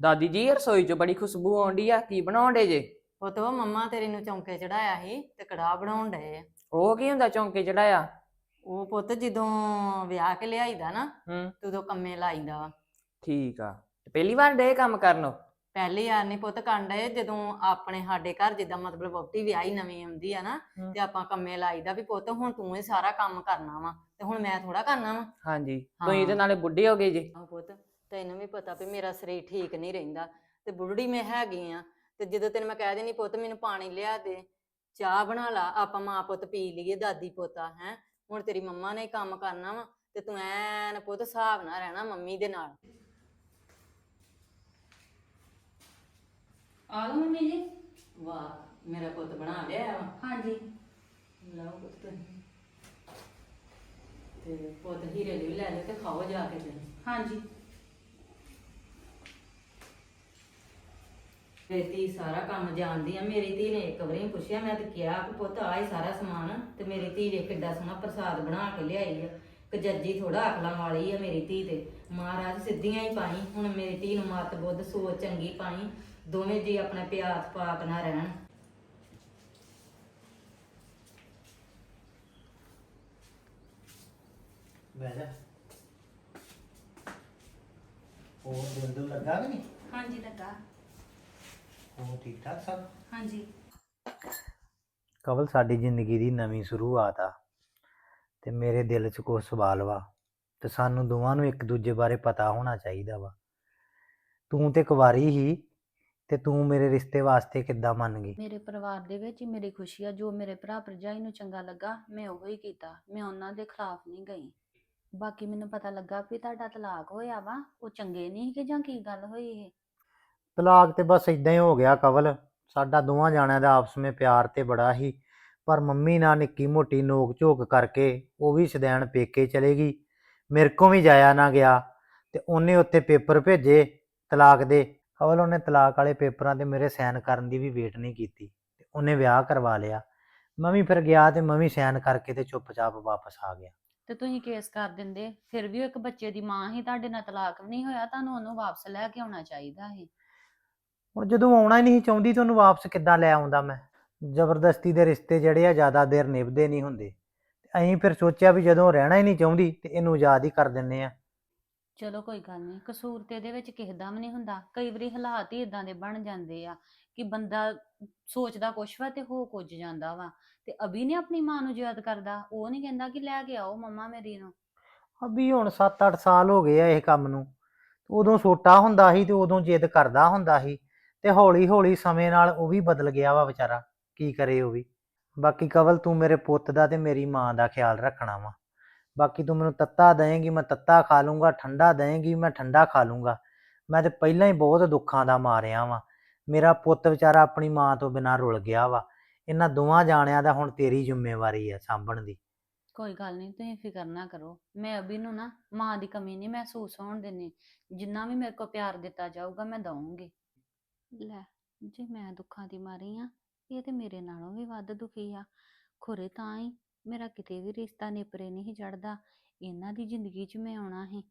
ਦਾਦੀ ਜੀ ਰਸੋਈ 'ਚ ਬੜੀ ਖੁਸ਼ਬੂ ਆਉਂਦੀ ਆ ਕੀ ਬਣਾਉਣ ਡੇ ਜੇ? ਪੁੱਤ ਉਹ ਮੰਮਾ ਤੇਰੀ ਨੂੰ ਚੌਂਕੇ ਚੜਾਇਆ ਸੀ ਤੇ ਕੜਾਹ ਬਣਾਉਣ ਡਏ ਆ। ਉਹ ਕੀ ਹੁੰਦਾ ਚੌਂਕੇ ਚੜਾਇਆ? ਉਹ ਪੁੱਤ ਜਦੋਂ ਵਿਆਹ ਕੇ ਲਿਆਈਦਾ ਨਾ ਹੂੰ। ਤੇ ਉਦੋਂ ਕੰਮੇ ਲਾਈਦਾ ਵਾ। ਠੀਕ ਆ। ਤੇ ਪਹਿਲੀ ਵਾਰ ਡੇ ਕੰਮ ਕਰਨ ਪਹਿਲੀ ਯਾਰ ਨਹੀਂ ਪੁੱਤ ਡਏ ਜਦੋਂ ਆਪਣੇ ਸਾਡੇ ਘਰ ਜਿੱਦਾਂ ਮਤਲਬ ਵਹੁਟੀ ਵਿਆਹੀ ਨਵੀਂ ਆਉਂਦੀ ਆ ਨਾ ਹਮ। ਤੇ ਆਪਾਂ ਕੰਮੇ ਲਾਈਦਾ ਵੀ ਪੁੱਤ ਹੁਣ ਤੂੰ ਹੀ ਸਾਰਾ ਕੰਮ ਕਰਨਾ ਵਾ ਤੇ ਹੁਣ ਮੈਂ ਥੋੜਾ ਕਰਨਾ ਵਾ। ਹਾਂਜੀ। ਤੁਸੀਂ ਤੇ ਹਾਂ। ਨਾਲੇ ਬੁੱਢੇ ਹੋ ਗਏ ਜੀ। ਆਹ ਪੁੱਤ। ਤੈਨੂੰ ਵੀ ਪਤਾ ਵੀ ਮੇਰਾ ਸਰੀਰ ਠੀਕ ਨਹੀਂ ਰਹਿੰਦਾ ਤੇ ਬੁੱਢੜੀ ਮੈਂ ਹੈਗੀ ਆ ਤੇ ਜਦੋਂ ਤੈਨੂੰ ਮੈਂ ਕਹਿ ਦੇਣੀ ਪੁੱਤ ਮੈਨੂੰ ਪਾਣੀ ਲਿਆ ਦੇ ਚਾਹ ਬਣਾ ਲਾ ਆਪਾਂ ਮਾਂ ਪੁੱਤ ਪੀ ਲਈਏ ਦਾਦੀ ਪੋਤਾ ਹੈ। ਹੁਣ ਤੇਰੀ ਮੰਮਾ ਨੇ ਹੀ ਕੰਮ ਕਰਨਾ ਵਾ ਤੇ ਤੂੰ ਐਨ ਪੁੱਤ ਹਿਸਾਬ ਨਾਲ ਰਹਿਣਾ ਮੰਮੀ ਦੇ ਨਾਲ। ਆ ਲਓ ਮੰਮੀ ਜੀ? ਵਾਹ ਮੇਰਾ ਪੁੱਤ ਬਣਾ ਲਿਆ ਵਾ। ਹਾਂਜੀ। ਲਓ ਪੁੱਤ ਤੁਸੀਂ। ਤੇ ਪੁੱਤ ਹੀਰੇ ਲਈ ਵੀ ਲੈ ਲਿਓ ਤੇ ਖਾਓ ਜਾ ਕੇ ਤੇ ਹਾਂਜੀ। ਮੇਰੀ ਧੀ ਸਾਰਾ ਕੰਮ ਜਾਣਦੀ ਆ। ਮੇਰੀ ਧੀ ਨੇ ਇੱਕ ਵਾਰੀ ਪੁੱਛਿਆ ਮੈਂ ਤੇ ਕਿਹਾ ਕਿ ਪੁੱਤ ਆਹ ਹੀ ਸਾਰਾ ਸਮਾਨ ਤੇ ਮੇਰੀ ਧੀ ਵੇਖ ਕਿੱਡਾ ਸੋਹਣਾ ਪ੍ਰਸਾਦ ਬਣਾ ਕੇ ਲਿਆਈ ਆ। ਕਜੱਜੀ ਥੋੜਾ ਅਕਲਾਂ ਵਾਲੀ ਆ ਮੇਰੀ ਧੀ ਤੇ। ਮਹਾਰਾਜ ਸਿੱਧੀਆਂ ਹੀ ਪਾਈ ਹੁਣ ਮੇਰੀ ਧੀ ਨੂੰ ਮੱਤ ਬੁੱਧ ਸੋਚ ਚੰਗੀ ਪਾਈ ਦੋਵੇਂ ਜੀ ਆਪਣੇ ਪਿਆਰ ਪਾਕ ਨਾ ਰਹਿਣ। ਬਹਿ ਜਾ। ਹੋਰ ਦਿਲ ਦੁਲ ਲੱਗਾ ਕਿ ਨਹੀਂ? ਹਾਂਜੀ ਲੱਗਾ। ਹੋਰ ਠੀਕ ਠਾਕ ਸਭ? ਹਾਂਜੀ। ਕਵਲ ਸਾਡੀ ਜ਼ਿੰਦਗੀ ਦੀ ਨਵੀਂ ਸ਼ੁਰੂਆਤ ਆ ਤੇ ਮੇਰੇ ਦਿਲ 'ਚ ਕੋਈ ਸਵਾਲ ਵਾ ਤੇ ਸਾਨੂੰ ਦੋਵਾਂ ਨੂੰ ਇੱਕ ਦੂਜੇ ਬਾਰੇ ਪਤਾ ਹੋਣਾ ਚਾਹੀਦਾ ਵਾ। ਤੂੰ ਤੇ ਕੁਵਾਰੀ ਹੀ ਤੇ ਤੂੰ ਮੇਰੇ ਰਿਸ਼ਤੇ ਵਾਸਤੇ ਕਿੱਦਾਂ ਮੰਨ ਗਈ? ਮੇਰੇ ਪਰਿਵਾਰ ਦੇ ਵਿੱਚ ਹੀ ਮੇਰੀ ਖੁਸ਼ੀ ਆ ਜੋ ਮੇਰੇ ਭਰਾ ਭਰਜਾਈ ਨੂੰ ਚੰਗਾ ਲੱਗਾ ਮੈਂ ਉਹੋ ਹੀ ਕੀਤਾ। ਮੈਂ ਉਹਨਾਂ ਦੇ ਖਿਲਾਫ ਨਹੀਂ ਗਈ। ਬਾਕੀ ਮੈਨੂੰ ਪਤਾ ਲੱਗਾ ਵੀ ਤੁਹਾਡਾ ਤਲਾਕ ਹੋਇਆ ਵਾ ਉਹ ਚੰਗੇ ਨਹੀਂ ਕਿ ਜਾਂ ਕੀ ਗੱਲ ਹੋਈ ਇਹ? ਤਲਾਕ ਤੇ ਬਸ ਇਦਾਂ ਹੀ ਹੋ ਗਿਆ ਕਵਲ। ਸਾਡਾ ਦੋਵਾਂ ਜਾਣਿਆਂ ਦਾ ਆਪਸ ਵਿੱਚ ਪਿਆਰ ਤੇ ਬੜਾ ਹੀ। ਪਰ ਮੰਮੀ ਨਾਲ ਨਿੱਕੀ ਮੋਟੀ ਨੋਕ ਝੋਕ ਕਰਕੇ ਉਹ ਵੀ ਸਦੈਣ ਪੇਕੇ ਚਲੇ ਗਈ। ਮੇਰੇ ਕੋਲ ਵੀ ਜਾਇਆ ਨਾ ਗਿਆ ਤੇ ਉਹਨੇ ਉੱਥੇ ਪੇਪਰ ਭੇਜੇ ਤਲਾਕ ਦੇ। ਕਵਲ ਉਹਨੇ ਤਲਾਕ ਵਾਲੇ ਪੇਪਰਾਂ ਤੇ ਮੇਰੇ ਸਾਈਨ ਕਰਨ ਦੀ ਵੀ ਵੇਟ ਨਹੀਂ ਕੀਤੀ ਤੇ ਉਹਨੇ ਵਿਆਹ ਕਰਵਾ ਲਿਆ। ਮੈਂ ਵੀ ਫਿਰ ਗਿਆ ਤੇ ਮੈਂ ਵੀ ਸਾਈਨ ਕਰਕੇ ਤੇ ਚੁੱਪਚਾਪ ਵਾਪਸ ਆ ਗਿਆ। ਤੇ ਤੁਸੀਂ ਕੇਸ ਕਰ ਦਿੰਦੇ, ਫਿਰ ਵੀ ਉਹ ਇੱਕ ਬੱਚੇ ਦੀ ਮਾਂ ਹੀ ਤੁਹਾਡੇ ਨਾਲ ਤਲਾਕ ਵੀ ਨਹੀਂ ਹੋਇਆ, ਤੁਹਾਨੂੰ ਉਹਨੂੰ ਵਾਪਸ ਲੈ ਕੇ ਆਉਣਾ ਚਾਹੀਦਾ ਸੀ। ਹੁਣ ਜਦੋਂ ਆਉਣਾ ਹੀ ਨਹੀਂ ਚਾਹੁੰਦੀ ਤੇ ਉਹਨੂੰ ਵਾਪਸ ਕਿੱਦਾਂ ਲੈ ਆਉਂਦਾ ਮੈਂ? ਜ਼ਬਰਦਸਤੀ ਦੇ ਰਿਸ਼ਤੇ ਜਿਹੜੇ ਆ ਜ਼ਿਆਦਾ ਦੇਰ ਨਿਭਦੇ ਨਹੀਂ ਹੁੰਦੇ। ਤੇ ਅਸੀਂ ਫਿਰ ਸੋਚਿਆ ਵੀ ਜਦੋਂ ਰਹਿਣਾ ਹੀ ਨਹੀਂ ਚਾਹੁੰਦੀ ਤੇ ਇਹਨੂੰ ਆਜ਼ਾਦ ਹੀ ਕਰ ਦਿੰਨੇ ਆ ਚਲੋ ਕੋਈ ਗੱਲ ਨਹੀਂ ਕਸੂਰ ਤੇ ਇਹਦੇ ਵਿੱਚ ਕਿਸੇ ਦਾ ਵੀ ਨਹੀਂ ਹੁੰਦਾ। ਕਈ ਵਾਰੀ ਹਾਲਾਤ ਹੀ ਇਦਾਂ ਦੇ ਬਣ ਜਾਂਦੇ ਆ ਕਿ ਬੰਦਾ ਸੋਚਦਾ ਕੁਛ ਵਾ ਤੇ ਹੋ ਕੁਝ ਜਾਂਦਾ ਵਾ ਤੇ ਅਭੀ ਨੇ ਆਪਣੀ ਮਾਂ ਨੂੰ ਯਾਦ ਕਰਦਾ? ਉਹ ਨਹੀਂ ਕਹਿੰਦਾ ਕਿ ਲੈ ਕੇ ਆਓ ਮੰਮਾ ਮੇਰੀ ਨੂੰ। ਅਭੀ ਹੁਣ 7-8 ਸਾਲ ਹੋ ਗਏ ਆ ਇਹ ਕੰਮ ਨੂੰ। ਉਦੋਂ ਛੋਟਾ ਹੁੰਦਾ ਸੀ ਤੇ ਉਦੋਂ ਜਿੱਦ ਕਰਦਾ ਹੁੰਦਾ ਸੀ। ਤੇ ਹੌਲੀ-ਹੌਲੀ ਸਮੇਂ ਨਾਲ ਉਹ ਵੀ ਬਦਲ ਗਿਆ ਵਾ ਵਿਚਾਰਾ, ਕੀ ਕਰੇ ਉਹ ਵੀ। ਬਾਕੀ ਕਵਲ, ਤੂੰ ਮੇਰੇ ਪੁੱਤ ਦਾ ਤੇ ਮੇਰੀ ਮਾਂ ਦਾ ਖਿਆਲ ਰੱਖਣਾ ਵਾ। ਬਾਕੀ ਤੂੰ ਮੈਨੂੰ ਤੱਤਾ ਦੇਂਗੀ, ਮੈਂ ਤੱਤਾ ਖਾ ਲੂੰਗਾ, ਠੰਡਾ ਦੇਂਗੀ, ਮੈਂ ਠੰਡਾ ਖਾ ਲੂੰਗਾ। ਮੈਂ ਤੇ ਪਹਿਲਾਂ ਹੀ ਬਹੁਤ ਦੁੱਖਾਂ ਦਾ ਮਾਰਿਆ ਵਾਂ। ਮੇਰਾ ਪੁੱਤ ਵਿਚਾਰਾ ਆਪਣੀ ਮਾਂ ਤੋਂ ਬਿਨਾਂ ਰੁਲ ਗਿਆ ਵਾ। ਇਹਨਾਂ ਦੋਵਾਂ ਜਾਣਿਆਂ ਦਾ ਹੁਣ ਤੇਰੀ ਜ਼ਿੰਮੇਵਾਰੀ ਆ ਸਾਂਭਣ ਦੀ। ਕੋਈ ਗੱਲ ਨਹੀਂ, ਤੁਸੀਂ ਫਿਕਰ ਨਾ ਕਰੋ। ਮੈਂ ਅਭੀ ਨੂੰ ਨਾ ਮਾਂ ਦੀ ਕਮੀ ਨਹੀਂ ਮਹਿਸੂਸ ਹੋਣ ਦੇਣੀ ਜਿੰਨਾ ਵੀ ਮੇਰੇ ਕੋ ਪਿਆਰ ਦਿੱਤਾ ਜਾਊਗਾ, ਮੈਂ ਦਊਂਗੀ। ਲੈ ਜੇ ਮੈਂ ਦੁੱਖਾਂ ਦੀ ਮਾਰੀ ਆ ਇਹ ਤੇ ਮੇਰੇ ਨਾਲੋਂ ਵੀ ਵੱਧ ਦੁਖੀ ਆ। ਖੁਰੇ ਤਾਂ ਹੀ ਮੇਰਾ ਕਿਤੇ ਵੀ ਰਿਸ਼ਤਾ ਨੇਪਰੇ ਨਹੀਂ ਚੜਦਾ। ਇਹਨਾਂ ਦੀ ਜ਼ਿੰਦਗੀ 'ਚ ਮੈਂ ਆਉਣਾ ਸੀ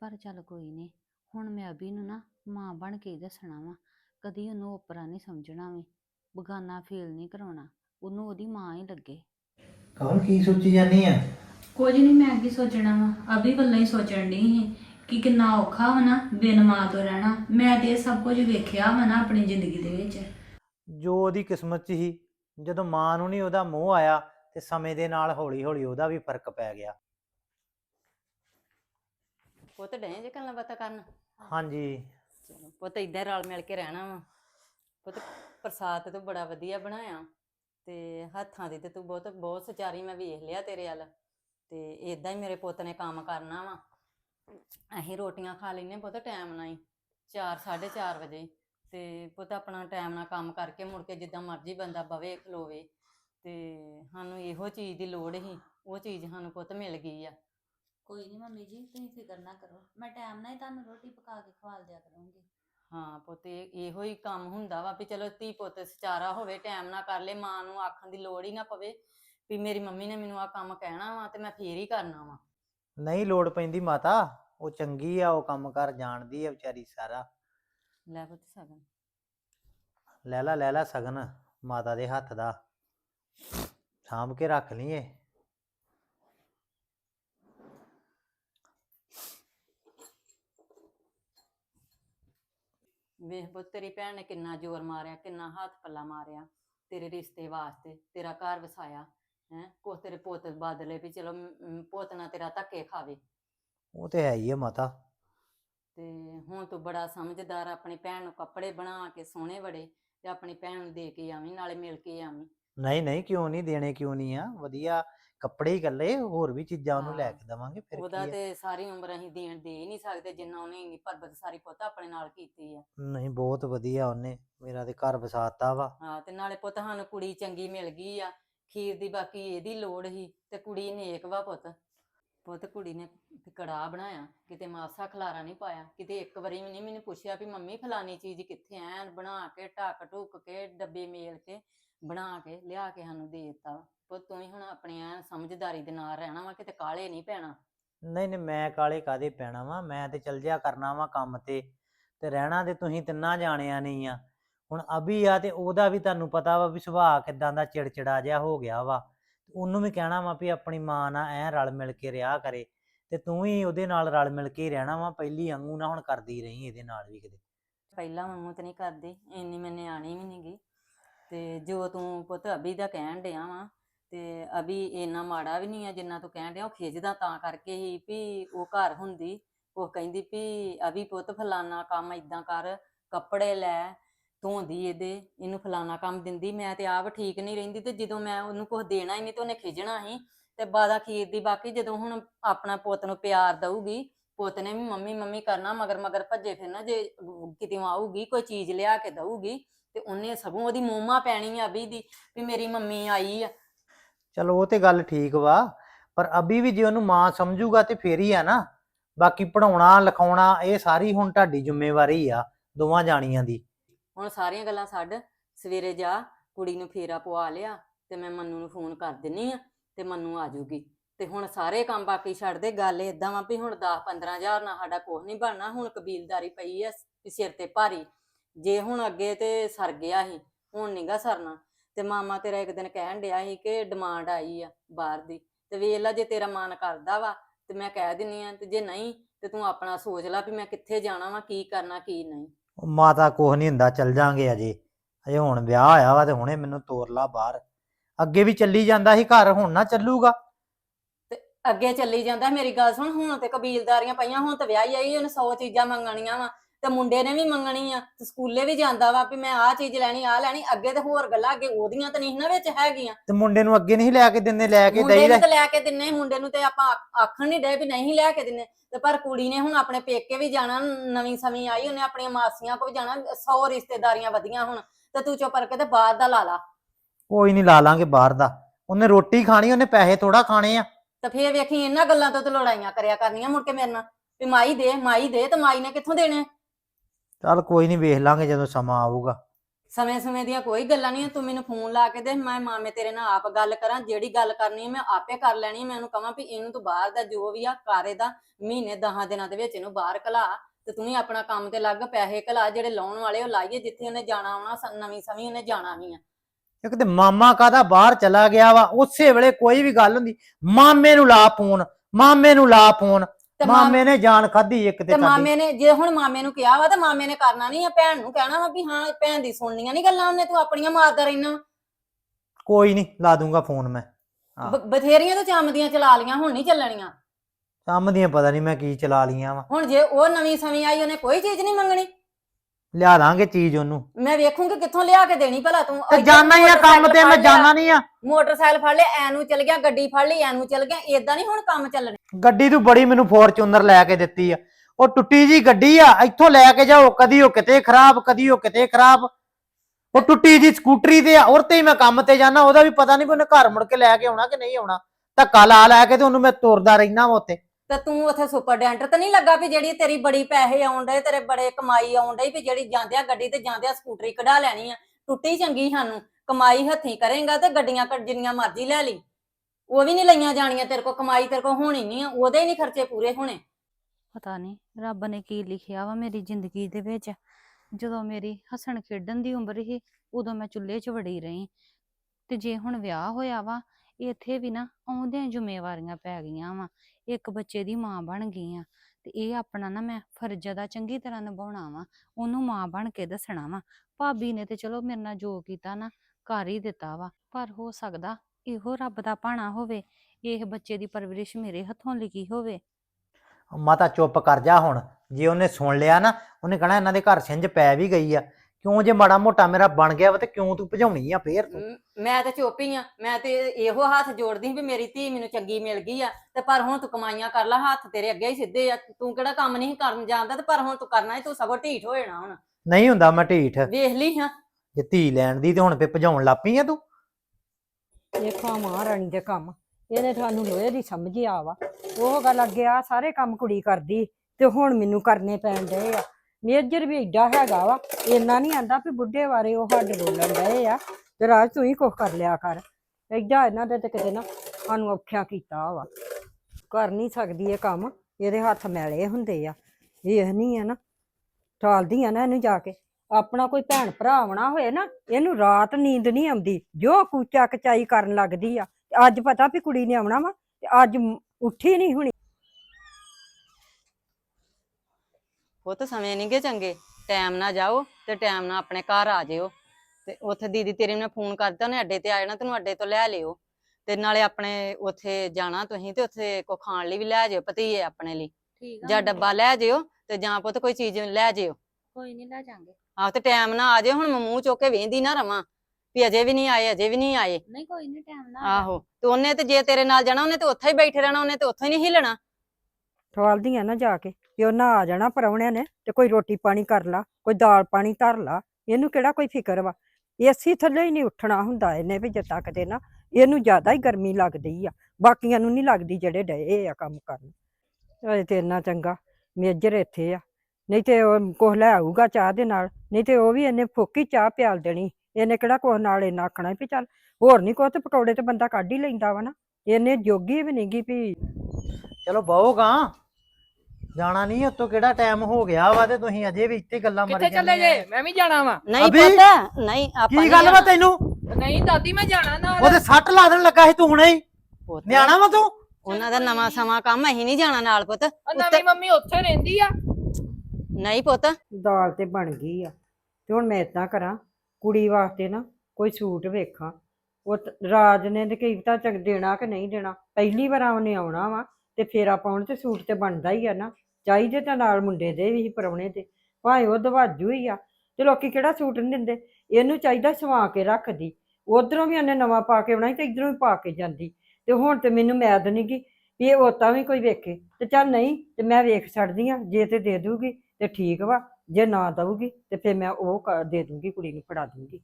ਪਰ ਚੱਲ ਕੋਈ ਨਹੀਂ ਹੁਣ ਮੈਂ ਅਭੀ ਨੂੰ ਨਾ ਮਾਂ ਬਣ ਕੇ ਹੀ ਦੱਸਣਾ ਵਾ। ਕਦੀ ਉਹਨੂੰ ਉਪਰਾ ਨਹੀਂ ਸਮਝਣਾ ਵੀ ਬਗਾਨਾ ਫੀਲ ਨਹੀਂ ਕਰਾਉਣਾ ਉਹਨੂੰ ਉਹਦੀ ਮਾਂ ਹੀ ਲੱਗੇ। ਕਵਲ ਕੀ ਸੋਚੀ ਜਾਨੀ ਆ? ਕੁਝ ਨਹੀਂ ਮੈਂ ਕੀ ਸੋਚਣਾ ਵਾ ਅਭੀ ਵੱਲੋਂ ਹੀ ਸੋਚਣ ਡਈ ਸੀ। ਕਿ ਕਿੰਨਾ ਔਖਾ ਵਾ ਨਾ ਬਿਨ ਮਾਂ ਤੋਂ ਰਹਿਣਾ। ਮੈਂ ਤੇ ਇਹ ਸਭ ਕੁਝ ਵੇਖਿਆ ਵਾ ਨਾ ਆਪਣੀ ਜ਼ਿੰਦਗੀ ਦੇ ਵਿੱਚ। ਜੋ ਉਹਦੀ ਕਿਸਮਤ 'ਚ ਸੀ ਜਦੋਂ ਮਾਂ ਨੂੰ ਨਹੀਂ ਉਹਦਾ ਮੋਹ ਆਇਆ ਤੇ ਸਮੇਂ ਦੇ ਨਾਲ ਹੌਲੀ-ਹੌਲੀ ਉਹਦਾ ਵੀ ਫ਼ਰਕ ਪੈ ਗਿਆ। ਪੁੱਤ ਡੇ ਜੇ ਗੱਲਾਂ ਬਾਤਾਂ ਕਰਨ? ਹਾਂਜੀ। ਚਲੋ ਪੁੱਤ ਇਦਾਂ ਰਲ ਮਿਲ ਕੇ ਰਹਿਣਾ ਵਾ। ਪੁੱਤ ਪ੍ਰਸਾਦ ਤੇ ਤੂੰ ਬੜਾ ਵਧੀਆ ਬਣਾਇਆ। ਤੇ ਹੱਥਾਂ ਦੀ ਤੇ ਤੂੰ ਬਹੁਤ ਬਹੁਤ ਸਚਾਰੀ ਮੈਂ ਵੇਖ ਲਿਆ ਤੇਰੇ ਵੱਲ। ਤੇ ਇਦਾਂ ਹੀ ਮੇਰੇ ਪੁੱਤ ਨੇ ਕੰਮ ਕਰਨਾ ਵਾ। ਅਸੀਂ ਰੋਟੀਆਂ ਖਾ ਲੈਨੇ ਪੁੱਤ ਟਾਈਮ ਨਾਲ ਹੀ। 4 4:30 ਵਜੇ। ਤੇ ਪੁੱਤ ਆਪਣਾ ਟਾਈਮ ਨਾਲ ਕੰਮ ਕਰਕੇ ਮੁੜ ਕੇ ਜਿੱਦਾਂ ਮਰਜ਼ੀ ਬੰਦਾ ਬਵੇ ਖਲੋਵੇ। ਤੇ ਸਾਨੂੰ ਇਹੋ ਚੀਜ਼ ਦੀ ਲੋੜ ਸੀ। ਉਹ ਚੀਜ਼ ਸਾਨੂੰ ਪੁੱਤ ਮਿਲ ਗਈ ਆ। ਕੋਈ ਨਹੀਂ ਮੰਮੀ ਜੀ ਤੁਸੀਂ ਫਿਕਰ ਨਾ ਕਰੋ। ਮੈਂ ਟਾਈਮ ਨਾਲ ਹੀ ਤੁਹਾਨੂੰ ਰੋਟੀ ਪਕਾ ਕੇ ਖਵਾਲ ਦਿਆ ਕਰੂੰਗੀ। ਹਾਂ ਪੁੱਤ ਇਹ ਇਹੋ ਹੀ ਕੰਮ ਹੁੰਦਾ ਵਾ ਵੀ ਚਲੋ ਧੀ ਪੁੱਤ ਸਚਾਰਾ ਹੋਵੇ ਟਾਈਮ ਨਾਲ ਕਰ ਲੇ ਮਾਂ ਨੂੰ ਆਖਣ ਦੀ ਲੋੜ ਹੀ ਨਾ ਪਵੇ ਵੀ ਮੇਰੀ ਮੰਮੀ ਨੇ ਮੈਨੂੰ ਆ ਕੰਮ ਕਹਿਣਾ ਵਾ ਤੇ ਮੈਂ ਫੇਰ ਹੀ ਕਰਨਾ ਵਾ। ਨਹੀਂ ਲੋੜ ਪੈਂਦੀ ਮਾਤਾ ਉਹ ਚੰਗੀ ਆ ਉਹ ਕੰਮ ਕਰ ਜਾਣਦੀ ਆ ਵਿਚਾਰੀ ਸਾਰਾ। ਲੈ ਪੁੱਤ ਸਗਨ। ਲੈ ਲਾ ਲੈ ਲਾ ਸਗਨ ਮਾਤਾ ਦੇ ਹੱਥ ਦਾ। ਸਾਂਭ ਕੇ ਰੱਖ ਲਈਏ। ਵੇਖ ਪੁੱਤ ਤੇਰੀ ਭੈਣ ਨੇ ਕਿੰਨਾ ਜ਼ੋਰ ਮਾਰਿਆ ਕਿੰਨਾ ਹੱਥ ਪੱਲਾ ਮਾਰਿਆ ਤੇਰੇ ਰਿਸ਼ਤੇ ਵਾਸਤੇ ਤੇਰਾ ਘਰ ਵਸਾਇਆ। ਹੈ ਕੋ ਤੇਰੇ ਪੁੱਤ ਬਦਲੇ ਵੀ ਚਲੋ ਮ- ਮ, ਪੁੱਤ ਨਾ ਤੇਰਾ ਧੱਕੇ ਖਾਵੇ। ਉਹ ਤੇ ਹੈ ਹੀ ਆ ਮਾਤਾ। ਤੇ ਹੁਣ ਤੂੰ ਬੜਾ ਸਮਝਦਾਰ ਆਪਣੀ ਭੈਣ ਨੂੰ ਕੱਪੜੇ ਬਣਾ ਕੇ ਸੋਹਣੇ ਬੜੇ ਤੇ ਆਪਣੀ ਭੈਣ ਨੂੰ ਦੇ ਕੇ ਆਵੀਂ ਨਾਲੇ ਮਿਲ ਕੇ ਆਵੀਂ। ਨਹੀਂ ਨਹੀਂ ਕਿਉਂ ਨਹੀਂ ਦੇਣੇ ਕਿਉਂ ਨਹੀਂ ਆ? ਵਧੀਆ ਕੱਪੜੇ ਹੀ ਗੱਲੇ ਹੋਰ ਵੀ ਚੀਜ਼ਾਂ ਉਹਨੂੰ ਲੈ ਹਾਂ। ਕੇ ਦਵਾਂਗੇ ਫਿਰ ਉਹਦਾ ਕੀ ਆ। ਤੇ ਸਾਰੀ ਉਮਰ ਅਸੀਂ ਦੇਣ ਦੇ ਹੀ ਨਹੀਂ ਸਕਦੇ ਜਿੰਨਾ ਉਹਨੇ ਇੰਨੀ ਪਰਬਤ ਸਾਰੀ ਪੁੱਤ ਆਪਣੇ ਨਾਲ ਕੀਤੀ ਆ। ਨਹੀਂ ਬਹੁਤ ਵਧੀਆ ਉਹਨੇ ਮੇਰਾ ਤੇ ਘਰ ਵਸਾਤਾ ਵਾ। ਹਾਂ ਤੇ ਨਾਲੇ ਪੁੱਤ ਸਾਨੂੰ ਕੁੜੀ ਚੰਗੀ ਮਿਲ ਗਈ ਆ ਖੀਰ ਦੀ ਬਾਕੀ ਇਹਦੀ ਲੋੜ ਸੀ ਤੇ ਕੁੜੀ ਨੇਕ ਵਾ ਪੁੱਤ। ਪੁੱਤ ਕੁੜੀ ਨੇ ਵੀ ਕੜਾਹ ਬਣਾਇਆ, ਕਿਤੇ ਮਾਸਾ ਖਲਾਰਾ ਨਹੀਂ ਪਾਇਆ, ਕਿਤੇ ਇੱਕ ਵਾਰੀ ਵੀ ਨਹੀਂ ਮੈਨੂੰ ਪੁੱਛਿਆ ਵੀ ਮੰਮੀ ਫਲਾਨੀ ਚੀਜ਼ ਕਿੱਥੇ ਐਨ ਬਣਾ ਕੇ, ਢੱਕ ਢੁੱਕ ਕੇ, ਡੱਬੇ ਮੇਲ ਕੇ, ਬਣਾ ਕੇ, ਲਿਆ ਕੇ ਸਾਨੂੰ ਦੇ ਦਿੱਤਾ ਪੁੱਤ ਤੂੰ ਵੀ ਹੁਣ ਆਪਣੀ ਐਨ ਸਮਝਦਾਰੀ ਦੇ ਨਾਲ ਰਹਿਣਾ ਵਾ, ਕਿਤੇ ਕਾਲੇ ਨਹੀਂ ਪੈਣਾ। ਨਹੀਂ ਨਹੀਂ, ਮੈਂ ਕਾਲੇ ਕਾਦੇ ਪੈਣਾ ਵਾ? ਮੈਂ ਤੇ ਚਲ ਜਿਆ ਕਰਨਾ ਵਾ ਕੰਮ ਤੇ ਤੇ ਰਹਿਣਾ ਤੇ ਤੁਸੀਂ ਤਿੰਨਾਂ ਜਾਣਿਆ ਨਹੀਂ ਆ। ਹੁਣ ਅਭੀ ਆ ਤੇ ਉਹਦਾ ਵੀ ਤੁਹਾਨੂੰ ਪਤਾ ਵਾ ਵੀ ਸੁਭਾਅ ਕਿਦਾਂ ਦਾ ਚਿੜਚਿੜਾ ਜਿਹਾ ਹੋ ਗਿਆ ਵਾ। ਉਹਨੂੰ ਵੀ ਕਹਿਣਾ ਵਾ ਵੀ ਆਪਣੀ ਮਾਂ ਨਾਲ ਐ ਰਲ ਮਿਲ ਕੇ ਰਿਹਾ ਕਰੇ। ਤੇ ਤੂੰ ਵੀ ਉਹਦੇ ਨਾਲ ਰਲ ਮਿਲ ਕੇ ਹੀ ਰਹਿਣਾ ਵਾ, ਪਹਿਲੀ ਵਾਂਗੂ ਨਾ ਹੁਣ ਕਰਦੀ ਰਹੀ ਇਹਦੇ ਨਾਲ ਵੀ ਕਿਤੇ। ਪਹਿਲਾਂ ਵਾਂਗੂ ਤੇ ਨਹੀਂ ਕਰਦੀ, ਇੰਨੀ ਮੈਂ ਨਿਆਣੀ ਵੀ ਨਹੀਂ ਗੀ ਤੇ ਜੋ ਤੂੰ ਪੁੱਤ ਅਭੀ ਦਾ ਕਹਿਣ ਡਿਆ ਵਾ, ਤੇ ਅਭੀ ਇੰਨਾ ਮਾੜਾ ਵੀ ਨਹੀਂ ਆ ਜਿੰਨਾ ਤੂੰ ਕਹਿਣ ਡਿਆ, ਉਹ ਖਿਜਦਾ ਤਾਂ ਕਰਕੇ ਹੀ ਵੀ ਉਹ ਘਰ ਹੁੰਦੀ। ਉਹ ਕਹਿੰਦੀ ਵੀ ਅਭੀ ਪੁੱਤ ਫਲਾਨਾ ਕੰਮ ਇਦਾਂ ਕਰ, ਕੱਪੜੇ ਲੈ ਧੋਂਦੀ ਇਹਦੇ, ਇਹਨੂੰ ਫਲਾਨਾ ਕੰਮ ਦਿੰਦੀ, ਮੈਂ ਤੇ ਆਪ ਠੀਕ ਨਹੀਂ ਰਹਿੰਦੀ ਤੇ ਜਦੋਂ ਮੈਂ ਉਹਨੂੰ ਕੁਝ ਦੇਣਾ ਹੀ ਨਹੀਂ ਤੇ ਉਹਨੇ ਖਿਜਣਾ ਸੀ ਤੇ ਬਾਦਾ ਖੀਰ ਦੀ ਬਾਕੀ ਜਦੋਂ ਹੁਣ ਆਪਣਾ ਪੁੱਤ ਨੂੰ ਪਿਆਰ ਦਊਗੀ, ਪੁੱਤ ਨੇ ਵੀ ਮੰਮੀ ਮੰਮੀ ਕਰਨਾ, ਮਗਰ ਮਗਰ ਭੱਜੇ ਫਿਰਨਾ ਜੇ ਕਿਤੇ ਆਊਗੀ, ਕੋਈ ਚੀਜ਼ ਲਿਆ ਕੇ ਦਊਗੀ ਤੇ ਉਹਨੇ ਸਗੋਂ ਉਹਦੀ ਮੂੰਹਾਂ ਪੈਣੀ ਆ ਅਭੀ ਦੀ ਵੀ ਮੇਰੀ ਮੰਮੀ ਆਈ ਆ। ਚਲੋ ਉਹ ਤੇ ਗੱਲ ਠੀਕ ਵਾ, ਪਰ ਅਭੀ ਵੀ ਜੇ ਉਹਨੂੰ ਮਾਂ ਸਮਝੂਗਾ ਤੇ ਫੇਰ ਹੀ ਆ ਨਾ। ਬਾਕੀ ਪੜਾਉਣਾ ਲਿਖਾਉਣਾ, ਇਹ ਸਾਰੀ ਹੁਣ ਤੁਹਾਡੀ ਜ਼ਿੰਮੇਵਾਰੀ ਆ, ਦੋਵਾਂ ਜਾਣੀਆਂ ਦੀ। ਹੁਣ ਸਾਰੀਆਂ ਗੱਲਾਂ ਛੱਡ, ਸਵੇਰੇ ਜਾ, ਕੁੜੀ ਨੂੰ ਫੇਰਾ ਪਵਾ ਲਿਆ ਤੇ ਮੈਂ ਮੰਨੂ ਨੂੰ ਫੋਨ ਕਰ ਦਿੰਨੀ ਆ ਤੇ ਮੰਨੂ ਆ ਜਾਊਗੀ ਤੇ ਹੁਣ ਸਾਰੇ ਕੰਮ ਬਾਕੀ ਛੱਡ ਦੇ, ਗੱਲ ਏਦਾਂ ਵਾ ਵੀ ਹੁਣ 10 15000 ਨਾਲ ਸਾਡਾ ਕੁਝ ਨਹੀਂ ਬਣਨਾ, ਹੁਣ ਕਬੀਲਦਾਰੀ ਪਈ ਆ ਸਿਰ ਤੇ ਭਾਰੀ। ਜੇ ਹੁਣ ਅੱਗੇ ਤੇ ਸਰ ਗਿਆ ਸੀ, ਹੁਣ ਨਹੀਂਗਾ ਸਰਨਾ। ਤੇ ਮਾਮਾ ਤੇਰਾ ਇੱਕ ਦਿਨ ਕਹਿਣ ਡਿਆ ਸੀ ਕਿ ਡਿਮਾਂਡ ਆਈ ਆ ਬਾਹਰ ਦੀ। ਤੇ ਵੇਖ ਲੈ ਜੇ ਤੇਰਾ ਮਨ ਕਰਦਾ ਵਾ, ਤੇ ਮੈਂ ਕਹਿ ਦਿੰਨੀ ਆ, ਤੇ ਜੇ ਨਹੀਂ, ਤੇ ਤੂੰ ਆਪਣਾ ਸੋਚ ਲੈ ਵੀ ਮੈਂ ਕਿੱਥੇ ਜਾਣਾ ਵਾ, ਕੀ ਕਰਨਾ, ਕੀ ਨਹੀਂ। ਉਹ ਮਾਤਾ ਕੁਛ ਨਹੀਂ ਹੁੰਦਾ, ਚੱਲ ਜਾਾਂਗੇ ਅਜੇ। ਅਜੇ ਹੁਣ ਵਿਆਹ ਆਇਆ ਵਾ ਤੇ ਹੁਣੇ ਮੈਨੂੰ ਤੋਰ ਲਾ ਬਾਹਰ। ਅੱਗੇ ਵੀ ਚੱਲੀ ਜਾਂਦਾ ਸੀ ਘਰ, ਹੁਣ ਨਾ ਚੱਲੂਗਾ। ਅੱਗੇ ਚੱਲੀ ਜਾਂਦਾ, ਮੇਰੀ ਗੱਲ ਸੁਣ, ਹੁਣ ਤੇ ਕਬੀਲਦਾਰੀਆਂ ਪਈਆਂ, ਹੁਣ ਤੇ ਵਿਆਹੀ ਆਈ, ਉਹਨੇ 100 ਚੀਜ਼ਾਂ ਮੰਗਣੀਆਂ ਵਾ। ਤੇ ਮੁੰਡੇ ਨੇ ਵੀ ਮੰਗਣੀ ਆ ਤੇ ਸਕੂਲੇ ਵੀ ਜਾਂਦਾ ਵਾ ਵੀ ਮੈਂ ਆਹ ਚੀਜ਼ ਲੈਣੀ ਆਹ ਲੈਣੀ ਅੱਗੇ ਤੇ ਹੋਰ ਗੱਲਾਂ ਅੱਗੇ ਉਹਦੀਆਂ ਤਾਂ ਨਹੀਂ ਨਾ ਵਿੱਚ ਹੈਗੀਆਂ। ਤੇ ਮੁੰਡੇ ਨੂੰ ਅੱਗੇ ਨਹੀਂ ਲੈ ਕੇ ਦਿੰਦੇ ਲੈ ਕੇ ਮੁੰਡੇ ਨੂੰ ਤੇ ਲੈ ਕੇ ਦਿੰਨੇ ਮੁੰਡੇ ਨੂੰ ਤੇ ਆਪਾਂ ਆਖ- ਆਖਣ ਨਹੀਂ ਡੇ ਵੀ ਨਹੀਂ ਲੈ ਕੇ ਦਿੰਨੇ। ਤੇ ਪਰ ਕੁੜੀ ਨੇ ਹੁਣ ਆਪਣੇ ਪੇਕੇ ਵੀ ਜਾਣਾ ਨਵੀਂ ਸਮੀ ਆਈ ਉਹਨੇ ਆਪਣੀਆਂ ਮਾਸੀਆਂ ਕੋਲ ਵੀ ਜਾਣਾ 100 ਰਿਸ਼ਤੇਦਾਰੀਆਂ ਵਧੀਆਂ ਹੁਣ ਤੇ ਤੂੰ ਚੁੱਪ ਕਰਕੇ ਤੇ ਬਾਹਰ ਦਾ ਲਾ ਲਾ। ਕੋਈ ਨਹੀਂ ਲਾ ਲਾਂਗੇ ਬਾਹਰ ਦਾ। ਉਹਨੇ ਰੋਟੀ ਖਾਣੀ ਉਹਨੇ ਪੈਸੇ ਥੋੜਾ ਖਾਣੇ ਆ। ਤੇ ਫੇਰ ਵੇਖੀ ਇਹਨਾਂ ਗੱਲਾਂ ਤੋਂ ਤੇ ਲੜਾਈਆਂ ਕਰਿਆ ਕਰਨੀਆਂ ਮੁੜ ਕੇ ਮੇਰੇ ਨਾਲ। ਵੀ ਮਾਈ ਦੇ ਮਾਈ ਦੇ ਤੇ ਮਾਈ ਨੇ ਕਿੱਥੋਂ ਦੇਣੇ? ਚੱਲ ਕੋਈ ਨਹੀਂ ਵੇਖ ਲਾਂਗੇ ਜਦੋਂ ਸਮਾਂ ਆਊਗਾ। ਸਮੇਂ ਸਮੇਂ ਦੀਆਂ ਕੋਈ ਗੱਲਾਂ ਨਹੀਂ ਤੂੰ ਮੈਨੂੰ ਫੋਨ ਲਾ ਕੇ ਦੇ ਮੈਂ ਮਾਮੇ ਤੇਰੇ ਨਾਲ ਆਪ ਗੱਲ ਕਰਾਂ ਜਿਹੜੀ ਗੱਲ ਕਰਨੀ ਹੈ ਮੈਂ ਆਪੇ ਕਰ ਲੈਣੀ ਹੈ ਮੈਂ ਉਹਨੂੰ ਕਹਾਂ ਵੀ ਇਹਨੂੰ ਤੂੰ ਬਾਹਰ ਦਾ ਜੋ ਵੀ ਆ ਕਾਰੇ ਦਾ ਮਹੀਨੇ 10 ਦਿਨਾਂ ਦੇ ਵਿੱਚ ਇਹਨੂੰ ਬਾਹਰ ਕਲਾ ਤੇ ਤੂੰ ਵੀ ਆਪਣਾ ਕੰਮ ਤੇ ਲੱਗ ਪੈਸੇ ਕਲਾ ਜਿਹੜੇ ਲਾਉਣ ਵਾਲੇ ਉਹ ਲਾਈਏ ਜਿੱਥੇ ਉਹਨੇ ਜਾਣਾ ਆਉਣਾ ਸ- ਨਵੀਂ ਸਮੀ ਉਹਨੇ ਜਾਣਾ ਵੀ ਆ। ਇੱਕ ਤੇ ਮਾਮਾ ਕਾਦਾ ਬਾਹਰ ਚਲਾ ਗਿਆ ਵਾ ਉਸੇ ਵੇਲੇ ਕੋਈ ਵੀ ਗੱਲ ਹੁੰਦੀ ਮਾਮੇ ਨੂੰ ਲਾ ਫੋਨ ਮਾਮੇ ਨੂੰ ਲਾ ਫੋਨ ਤੇ ਮਾਮ- ਮਾਮੇ ਨੇ ਜਾਨ ਖਾਧੀ ਇੱਕ ਤੇ ਤੇ ਸਾਡੀ ਮਾਮੇ ਨੇ ਜੇ ਹੁਣ ਮਾਮੇ ਨੂੰ ਕਿਹਾ ਵਾ ਤੇ ਮਾਮੇ ਨੇ ਕਰਨਾ ਨਹੀਂ ਆ ਭੈਣ ਨੂੰ ਕਹਿਣਾ ਵਾ ਵੀ ਹਾਂ ਭੈਣ ਦੀ ਸੁਣਨੀਆਂ ਨਹੀਂ ਗੱਲਾਂ ਉਹਨੇ ਤੂੰ ਆਪਣੀਆਂ ਮਾਰਦਾ ਰਹਿਣਾ। ਕੋਈ ਨਹੀਂ ਲਾ ਦੂੰਗਾ ਫੋਨ ਮੈਂ। ਹਾਂ। ਬਥੇਰੀਆਂ ਤਾਂ ਚੰਮਦੀਆਂ ਚਲਾ ਲੀਆਂ ਹੁਣ ਨਹੀਂ ਚੱਲਣੀਆਂ। ਕੰਮ ਦੀਆਂ ਪਤਾ ਨਹੀਂ ਮੈਂ ਕੀ ਚਲਾ ਲੀਆਂ ਵਾ। ਹੁਣ ਜੇ ਉਹ ਨਵੀਂ ਸਮੀ ਆਈ ਉਹਨੇ ਕੋਈ ਚੀਜ਼ ਨਹੀਂ ਮੰਗਣੀ। ਲਿਆ ਦਾਂਗੇ ਚੀਜ਼ ਉਹਨੂੰ। ਮੈਂ ਵੇਖੂੰਗੀ ਕਿੱਥੋਂ ਲਿਆ ਕੇ ਦੇਣੀ ਭਲਾ ਤੂੰ। ਤੇ ਜਾਣਾ ਹੀ ਆ ਕੰਮ ਤੇ ਮੈਂ ਜਾਣਾ ਨਹੀਂ ਆ। ਮੋਟਰਸਾਈਕਲ ਫੜ ਲਿਆ ਐ ਨੂੰ ਚੱਲ ਗਿਆ ਗੱਡੀ ਫੜ ਲਈ ਐ ਨੂੰ ਚੱਲ ਗਿਆ ਏਦਾਂ ਨਹੀਂ ਹੁਣ ਕੰਮ ਚੱਲਣੇ। ਗੱਡੀ ਤੂੰ ਬੜੀ ਮੈਨੂੰ ਫੋਰਚੂਨਰ ਲੈ ਕੇ ਦਿੱਤੀ ਆ। ਉਹ ਟੁੱਟੀ ਜੀ ਗੱਡੀ ਆ ਇੱਥੋਂ ਲੈ ਕੇ ਜਾਓ ਕਦੀ ਉਹ ਕਿਤੇ ਖਰਾਬ ਕਦੀ ਉਹ ਕਿਤੇ ਖਰਾਬ। ਉਹ ਟੁੱਟੀ ਜੀ ਸਕੂਟਰੀ ਤੇ ਆ ਔਰ ਤੇ ਹੀ ਮੈਂ ਕੰਮ ਤੇ ਜਾਣਾ ਉਹਦਾ ਵੀ ਪਤਾ ਨਹੀਂ ਵੀ ਉਹਨੇ ਘਰ ਮੁੜ ਕੇ ਲੈ ਕੇ ਆਉਣਾ ਕਿ ਨਹੀਂ ਆਉਣਾ। ਧੱਕਾ ਲਾ ਲੈ ਕੇ ਤੇ ਉਹਨੂੰ ਮੈਂ ਤੁਰਦਾ ਰਹਿਣਾ ਵਾ ਉੱਤੇ ਤੇ ਤੂੰ ਉੱਥੇ ਸੁਪਰਡੈਂਟ ਤਾਂ ਨਹੀਂ ਲੱਗਾ ਵੀ ਜਿਹੜੀ ਤੇਰੀ ਬੜੀ ਪੈਸੇ ਆਉਣ ਡਏ, ਤੇਰੇ ਬੜੇ ਕਮਾਈ ਆਉਣ ਡਈ ਵੀ ਜਿਹੜੀ ਜਾਂਦਿਆਂ ਗੱਡੀ ਤੇ ਜਾਂਦਿਆਂ ਸਕੂਟਰੀ ਕਢਾ ਲੈਣੀ ਆ। ਟੁੱਟੀ ਚੰਗੀ ਸਾਨੂੰ, ਕਮਾਈ ਹੱਥੀਂ ਕਰੇਗਾ ਤੇ ਗੱਡੀਆਂ ਕੱਢ ਜਿੰਨੀਆਂ ਮਰਜ਼ੀ ਲੈ ਲਈ। ਉਹ ਵੀ ਨਹੀਂ ਲਈਆਂ ਜਾਣੀਆਂ, ਤੇਰੇ ਕੋ ਕਮਾਈ ਤੇਰੇ ਕੋ ਹੋਣੀ ਨਹੀਂ ਆ, ਉਹਦੇ ਹੀ ਨਹੀਂ ਖਰਚੇ ਪੂਰੇ ਹੋਣੇ। ਪਤਾ ਨਹੀਂ, ਰੱਬ ਨੇ ਕੀ ਲਿਖਿਆ ਵਾ ਮੇਰੀ ਜ਼ਿੰਦਗੀ ਦੇ ਵਿੱਚ। ਜਦੋਂ ਮੇਰੀ ਹੱਸਣ ਖੇਡਣ ਦੀ ਉਮਰ ਸੀ, ਉਦੋਂ ਮੈਂ ਚੁੱਲ੍ਹੇ 'ਚ ਵੜੀ ਰਹੀ। ਤੇ ਜੇ ਹੁਣ ਵਿਆਹ ਹੋਇਆ ਵਾ, ਇੱਥੇ ਵੀ ਨਾ ਆਉਂਦਿਆਂ ਜ਼ਿੰਮੇਵਾਰੀਆਂ ਪੈ ਗਈਆਂ ਵਾ। ਇੱਕ ਬੱਚੇ ਦੀ ਮਾਂ ਬਣ ਗਈ ਆ, ਤੇ ਇਹ ਆਪਣਾ ਨਾ ਮੈਂ ਫਰਜ਼ ਦਾ ਚੰਗੀ ਤਰ੍ਹਾਂ ਨਿਭਾਉਣਾ ਵਾ, ਉਹਨੂੰ ਮਾਂ ਬਣ ਕੇ ਦੱਸਣਾ ਵਾ। ਭਾਬੀ ਨੇ ਤੇ ਚਲੋ ਮੇਰੇ ਨਾਲ ਜੋ ਕੀਤਾ ਨਾ, ਕਰ ਹੀ ਦਿੱਤਾ ਵਾ, ਪਰ ਹੋ ਸਕਦਾ ਇਹੋ ਰੱਬ ਦਾ ਭਾਣਾ ਹੋਵੇ, ਇਹ ਬੱਚੇ ਦੀ ਪਰਵਰਿਸ਼ ਮੇਰੇ ਹੱਥੋਂ ਲਿਖੀ ਹੋਵੇ। ਮਾਤਾ ਚੁੱਪ ਕਰ ਜਾ ਹੁਣ, ਜੇ ਉਹਨੇ ਸੁਣ ਲਿਆ ਨਾ, ਉਹਨੇ ਕਹਣਾ ਇਹਨਾਂ ਦੇ ਘਰ ਸਿੰਜ ਪੈ ਵੀ ਗਈ ਆ। ਕਿਉਂ ਜੇ ਮਾੜਾ ਮੋਟਾ ਮੇਰਾ ਬਣ ਗਿਆ ਵਾ ਤੇ ਕਿਉਂ ਤੂੰ ਭਜਾਉਣੀ ਆ ਫੇਰ ਤੂੰ? ਮ- ਮੈਂ ਤਾਂ ਚੁੱਪ ਹੀ ਆ। ਮੈਂ ਤੇ ਇਹੋ ਹੱਥ ਜੋੜਦੀ ਸੀ ਵੀ ਮੇਰੀ ਧੀ ਮੈਨੂੰ ਚੰਗੀ ਮਿਲ ਗਈ ਆ। ਤੇ ਪਰ ਹੁਣ ਤੂੰ ਕਮਾਈਆਂ ਕਰ ਲੈ ਹੱਥ ਤੇਰੇ ਅੱਗੇ ਹੀ ਸਿੱਧੇ ਆ। ਤੂੰ ਕਿਹੜਾ ਕੰਮ ਨਹੀਂ ਕਰਨ ਜਾਂਦਾ ਤੇ ਪਰ ਹੁਣ ਤੂੰ ਕਰਨਾ ਹੀ ਤੂੰ ਸਗੋਂ ਢੀਠ ਹੋ ਜਾਣਾ ਹੁਣ। ਨਹੀਂ ਹੁੰਦਾ ਮੈਂ ਢੀਠ। ਵੇਖ ਲਈ ਹਾਂ। ਜੇ ਧੀ ਲੈਣ ਦੀ ਤੇ ਹੁਣ ਫੇ ਭਜਾਉਣ ਲੱਪੀ ਆ ਤੂੰ? ਦੇਖਾ ਮਹਾਰਾਣੀ ਦੇ ਕੰਮ। ਇਹਨੇ ਤੁਹਾਨੂੰ ਲੋਹੇ ਦੀ ਸਮਝ ਆ ਵਾ। ਉਹ ਗੱਲ ਅੱਗੇ ਆ ਸਾਰੇ ਕੰਮ ਕੁੜੀ ਕਰਦੀ ਤੇ ਹੁਣ ਮੈਨੂੰ ਕਰਨੇ ਪੈਣ ਡਏ ਆ। ਮੇਜਰ ਵੀ ਏਡਾ ਹੈਗਾ ਵਾ, ਇੰਨਾ ਨਹੀਂ ਆਂਦਾ ਵੀ ਬੁੱਢੇ ਬਾਰੇ ਉਹ ਹੱਡ ਰੋਲਣ ਡਏ ਆ, ਤੇ ਰਾਜ ਤੂੰ ਹੀ ਕੁਛ ਕਰ ਲਿਆ ਕਰ। ਏਡਾ ਇਹਨਾਂ ਦੇ ਤੇ ਕਿਤੇ ਨਾ ਸਾਨੂੰ ਔਖਿਆ ਕੀਤਾ ਵਾ। ਕਰ ਨਹੀਂ ਸਕਦੀ ਇਹ ਕੰਮ, ਇਹਦੇ ਹੱਥ ਮੈਲੇ ਹੁੰਦੇ ਆ ਇਹ ਨਹੀਂ ਆ ਨਾ ਟਾਲਦੀ ਆ ਨਾ ਇਹਨੂੰ ਜਾ ਕੇ। ਆਪਣਾ ਕੋਈ ਭੈਣ ਭਰਾ ਆਉਣਾ ਹੋਏ ਨਾ, ਇਹਨੂੰ ਰਾਤ ਨੀਂਦ ਨਹੀਂ ਆਉਂਦੀ, ਜੋ ਕੂਚਾ ਕਚਾਈ ਕਰਨ ਲੱਗਦੀ ਆ। ਅੱਜ ਪਤਾ ਵੀ ਕੁੜੀ ਨੇ ਆਉਣਾ ਵਾ, ਤੇ ਅੱਜ ਉੱਠੀ ਨਹੀਂ ਹੁਣੀ। ਉਹ ਤਾਂ ਸਮੇਂ ਨਹੀਂਗੇ ਚੰਗੇ। ਟਾਈਮ ਨਾਲ ਜਾਓ ਤੇ ਟਾਈਮ ਨਾਲ ਆਪਣੇ ਘਰ ਆ ਜਿਓ। ਤੇ ਉੱਥੇ ਦੀਦੀ ਤੇਰੇ ਨੇ ਫੋਨ ਕਰਤਾ ਉਹਨੇ ਅੱਡੇ ਤੇ ਆ ਜਾਣਾ ਤੈਨੂੰ ਅੱਡੇ ਤੋਂ ਲੈ ਲਿਓ। ਤੇ ਨਾਲੇ ਆਪਣੇ ਉੱਥੇ ਜਾਣਾ ਤੁਸੀਂ ਤੇ ਉੱਥੇ ਕੋ ਖਾਣ ਲਈ ਵੀ ਲੈ ਜਿਓ ਭਤੀਏ ਆਪਣੇ ਲਈ। ਠੀਕ ਜਾਂ ਡੱਬਾ ਲੈ ਜਿਓ ਤੇ ਜਾਂ ਪੁੱਤ ਕੋਈ ਚੀਜ਼ ਲੈ ਜਿਓ। ਕੋਈ ਨਹੀਂ ਲੈ ਜਾਾਂਗੇ। ਆਹ ਤੇ ਟਾਈਮ ਨਾਲ ਆ ਜਿਓ ਹੁਣ ਮੈਂ ਮੂੰਹ ਚੁੱਕ ਕੇ ਵੇਂਦੀ ਨਾ ਰਵਾਂ ਵੀ ਅਜੇ ਵੀ ਨਹੀਂ ਆਏ ਅਜੇ ਵੀ ਨਹੀਂ ਆਏ। ਨਹੀਂ ਕੋਈ ਨਹੀਂ ਟਾਈਮ ਨਾਲ ਆਹੋ ਤੇ ਉਹਨੇ ਤੇ ਜੇ ਤੇਰੇ ਨਾਲ ਜਾਣਾ ਉਹਨੇ ਤੇ ਉੱਥੇ ਹੀ ਬੈਠੇ ਰਹਿਣਾ ਉਹਨੇ ਤੇ ਉੱਥੇ ਹੀ ਨਹੀਂ ਹਿੱਲਣਾ। ਠਵਾਲਦੀਆਂ ਨਾ ਜਾ ਕੇ। ਕਿ ਉਹਨਾਂ ਆ ਜਾਣਾ ਪਰਵਣਿਆਂ ਨੇ ਤੇ ਕੋਈ ਰੋਟੀ ਪਾਣੀ ਕਰ ਲਾ, ਕੋਈ ਦਾਲ ਪਾਣੀ ਧਰ ਲਾ, ਇਹਨੂੰ ਕਿਹੜਾ ਕੋਈ ਫਿਕਰ ਵਾ? ਏਸੀ ਥੱਲੇ ਹੀ ਨਹੀਂ ਉੱਠਣਾ ਹੁੰਦਾ ਇਹਨੇ ਵੀ ਜਦ ਤੱਕ ਤੇ ਨਾ, ਇਹਨੂੰ ਜ਼ਿਆਦਾ ਹੀ ਗਰਮੀ ਲੱਗਦੀ ਆ, ਬਾਕੀਆਂ ਨੂੰ ਨਹੀਂ ਲੱਗਦੀ ਜਿਹੜੇ ਡਏ ਆ ਕੰਮ ਕਰਨ। ਅਜੇ ਤੇ ਇੰਨਾ ਚੰਗਾ, ਮੇਜਰ ਇੱਥੇ ਆ, ਨਹੀਂ ਤੇ ਉਹ ਕੁਛ ਲੈ ਆਊਗਾ ਚਾਹ ਦੇ ਨਾਲ, ਨਹੀਂ ਤੇ ਉਹ ਵੀ ਇਹਨੇ ਫੋਕੀ ਚਾਹ ਪਿਆਲ ਦੇਣੀ, ਇਹਨੇ ਕਿਹੜਾ ਕੁਛ ਨਾਲ ਇੰਨਾ ਆਖਣਾ ਵੀ ਚੱਲ, ਹੋਰ ਨਹੀਂ ਕੁਛ ਤੇ ਪਕੌੜੇ ਤੇ ਬੰਦਾ ਕੱਢ ਹੀ ਲੈਂਦਾ ਵਾ ਨਾ, ਇਹਨੇ ਜੋਗੀ ਵੀ ਨਹੀਂਗੀ ਵੀ ਚਲੋ ਬਹੋਗਾ ਜਾਣਾ ਨਹੀਂ ਉਤੋਂ ਕਿਹੜਾ ਟਾਈਮ ਹੋ ਗਿਆ ਵਾ ਤੇ ਤੁਸੀਂ ਅਜੇ ਵੀ ਇੱਥੇ ਗੱਲਾਂ ਮਾਰੀ ਕਿੱਥੇ ਚੱਲੇ ਜੇ? ਮੈਂ ਵੀ ਜਾਣਾ ਵਾ। ਨਹੀਂ ਅਭੀ? ਪੁੱਤ ਨਹੀਂ ਆਪਾਂ ਕੀ ਗੱਲ ਵਾ। ਤੈਨੂੰ? ਨਹੀਂ ਦਾਦੀ ਮੈਂ ਜਾਣਾ ਨਾਲ। ਉਹਦੇ ਸੱਟ ਲਾ ਦੇਣ ਲੱਗਾ ਸੀ ਤੂੰ ਹੁਣੇ ਹੀ। ਪੁੱਤ, ਨਿਆਣਾ ਵਾ ਤੂੰ? ਉਹਨਾਂ ਦਾ ਨਵਾਂ ਸਮਾਂ ਕੰਮ ਅਸੀਂ ਨਹੀਂ ਜਾਣਾ ਨਾਲ ਪੁੱਤ। ਉਹ ਨਵੀਂ ਮੰਮੀ ਉੱਥੇ ਰਹਿੰਦੀ ਆ। ਨਹੀਂ ਪੁੱਤ। ਦਾਲ ਤੇ ਬਣ ਗਈ ਆ। ਤੇ ਹੁਣ ਮੈਂ ਇਦਾਂ ਕਰਾਂ ਕੁੜੀ ਵਾਸਤੇ ਨਾ ਕੋਈ ਸੂਟ ਵੇਖਾਂ। ਉਹ ਤ- ਰਾਜ ਨੇ ਤੇ ਕੀ ਪਤਾ ਚੱਕ ਦੇਣਾ ਕਿ ਨਹੀਂ ਦੇਣਾ। ਪਹਿਲੀ ਵਾਰ ਉਹਨੇ ਆਉਣਾ ਵਾ। ਤੇ ਫੇਰਾ ਪਾਉਣ ਤੇ ਸੂਟ ਤੇ ਬਣਦਾ ਹੀ ਆ ਨਾ। ਚਾਹੀਦੇ ਤਾਂ ਨਾਲ ਮੁੰਡੇ ਦੇ ਵੀ ਸੀ ਪਰਵਣੇ ਤੇ ਭਾਵੇਂ ਉਹ ਦਵਾਜੂ ਹੀ ਆ, ਤੇ ਲੋਕੀ ਕਿਹੜਾ ਸੂਟ ਨਹੀਂ ਦਿੰਦੇ। ਇਹਨੂੰ ਚਾਹੀਦਾ ਸਵਾ ਕੇ ਰੱਖਦੀ। ਉਧਰੋਂ ਵੀ ਉਹਨੇ ਨਵਾਂ ਪਾ ਕੇ ਆਉਣਾ ਸੀ ਤੇ ਇਧਰੋਂ ਵੀ ਪਾ ਕੇ ਜਾਂਦੀ। ਤੇ ਹੁਣ ਤੇ ਮੈਨੂੰ ਮੈਦ ਨਹੀਂ ਗਈ ਵੀ ਇਹ ਉਤਾਂ ਵੀ ਕੋਈ ਵੇਖੇ। ਤੇ ਚੱਲ ਨਹੀਂ, ਤੇ ਮੈਂ ਵੇਖ ਛੱਡਦੀ ਆ, ਜੇ ਤੇ ਦੇ ਦੂਗੀ ਤੇ ਠੀਕ ਵਾ, ਜੇ ਨਾ ਦਊਗੀ ਤੇ ਫਿਰ ਮੈਂ ਉਹ ਕਰ- ਦੇ ਦੂੰਗੀ, ਕੁੜੀ ਨੂੰ ਫੜਾ ਦੂੰਗੀ।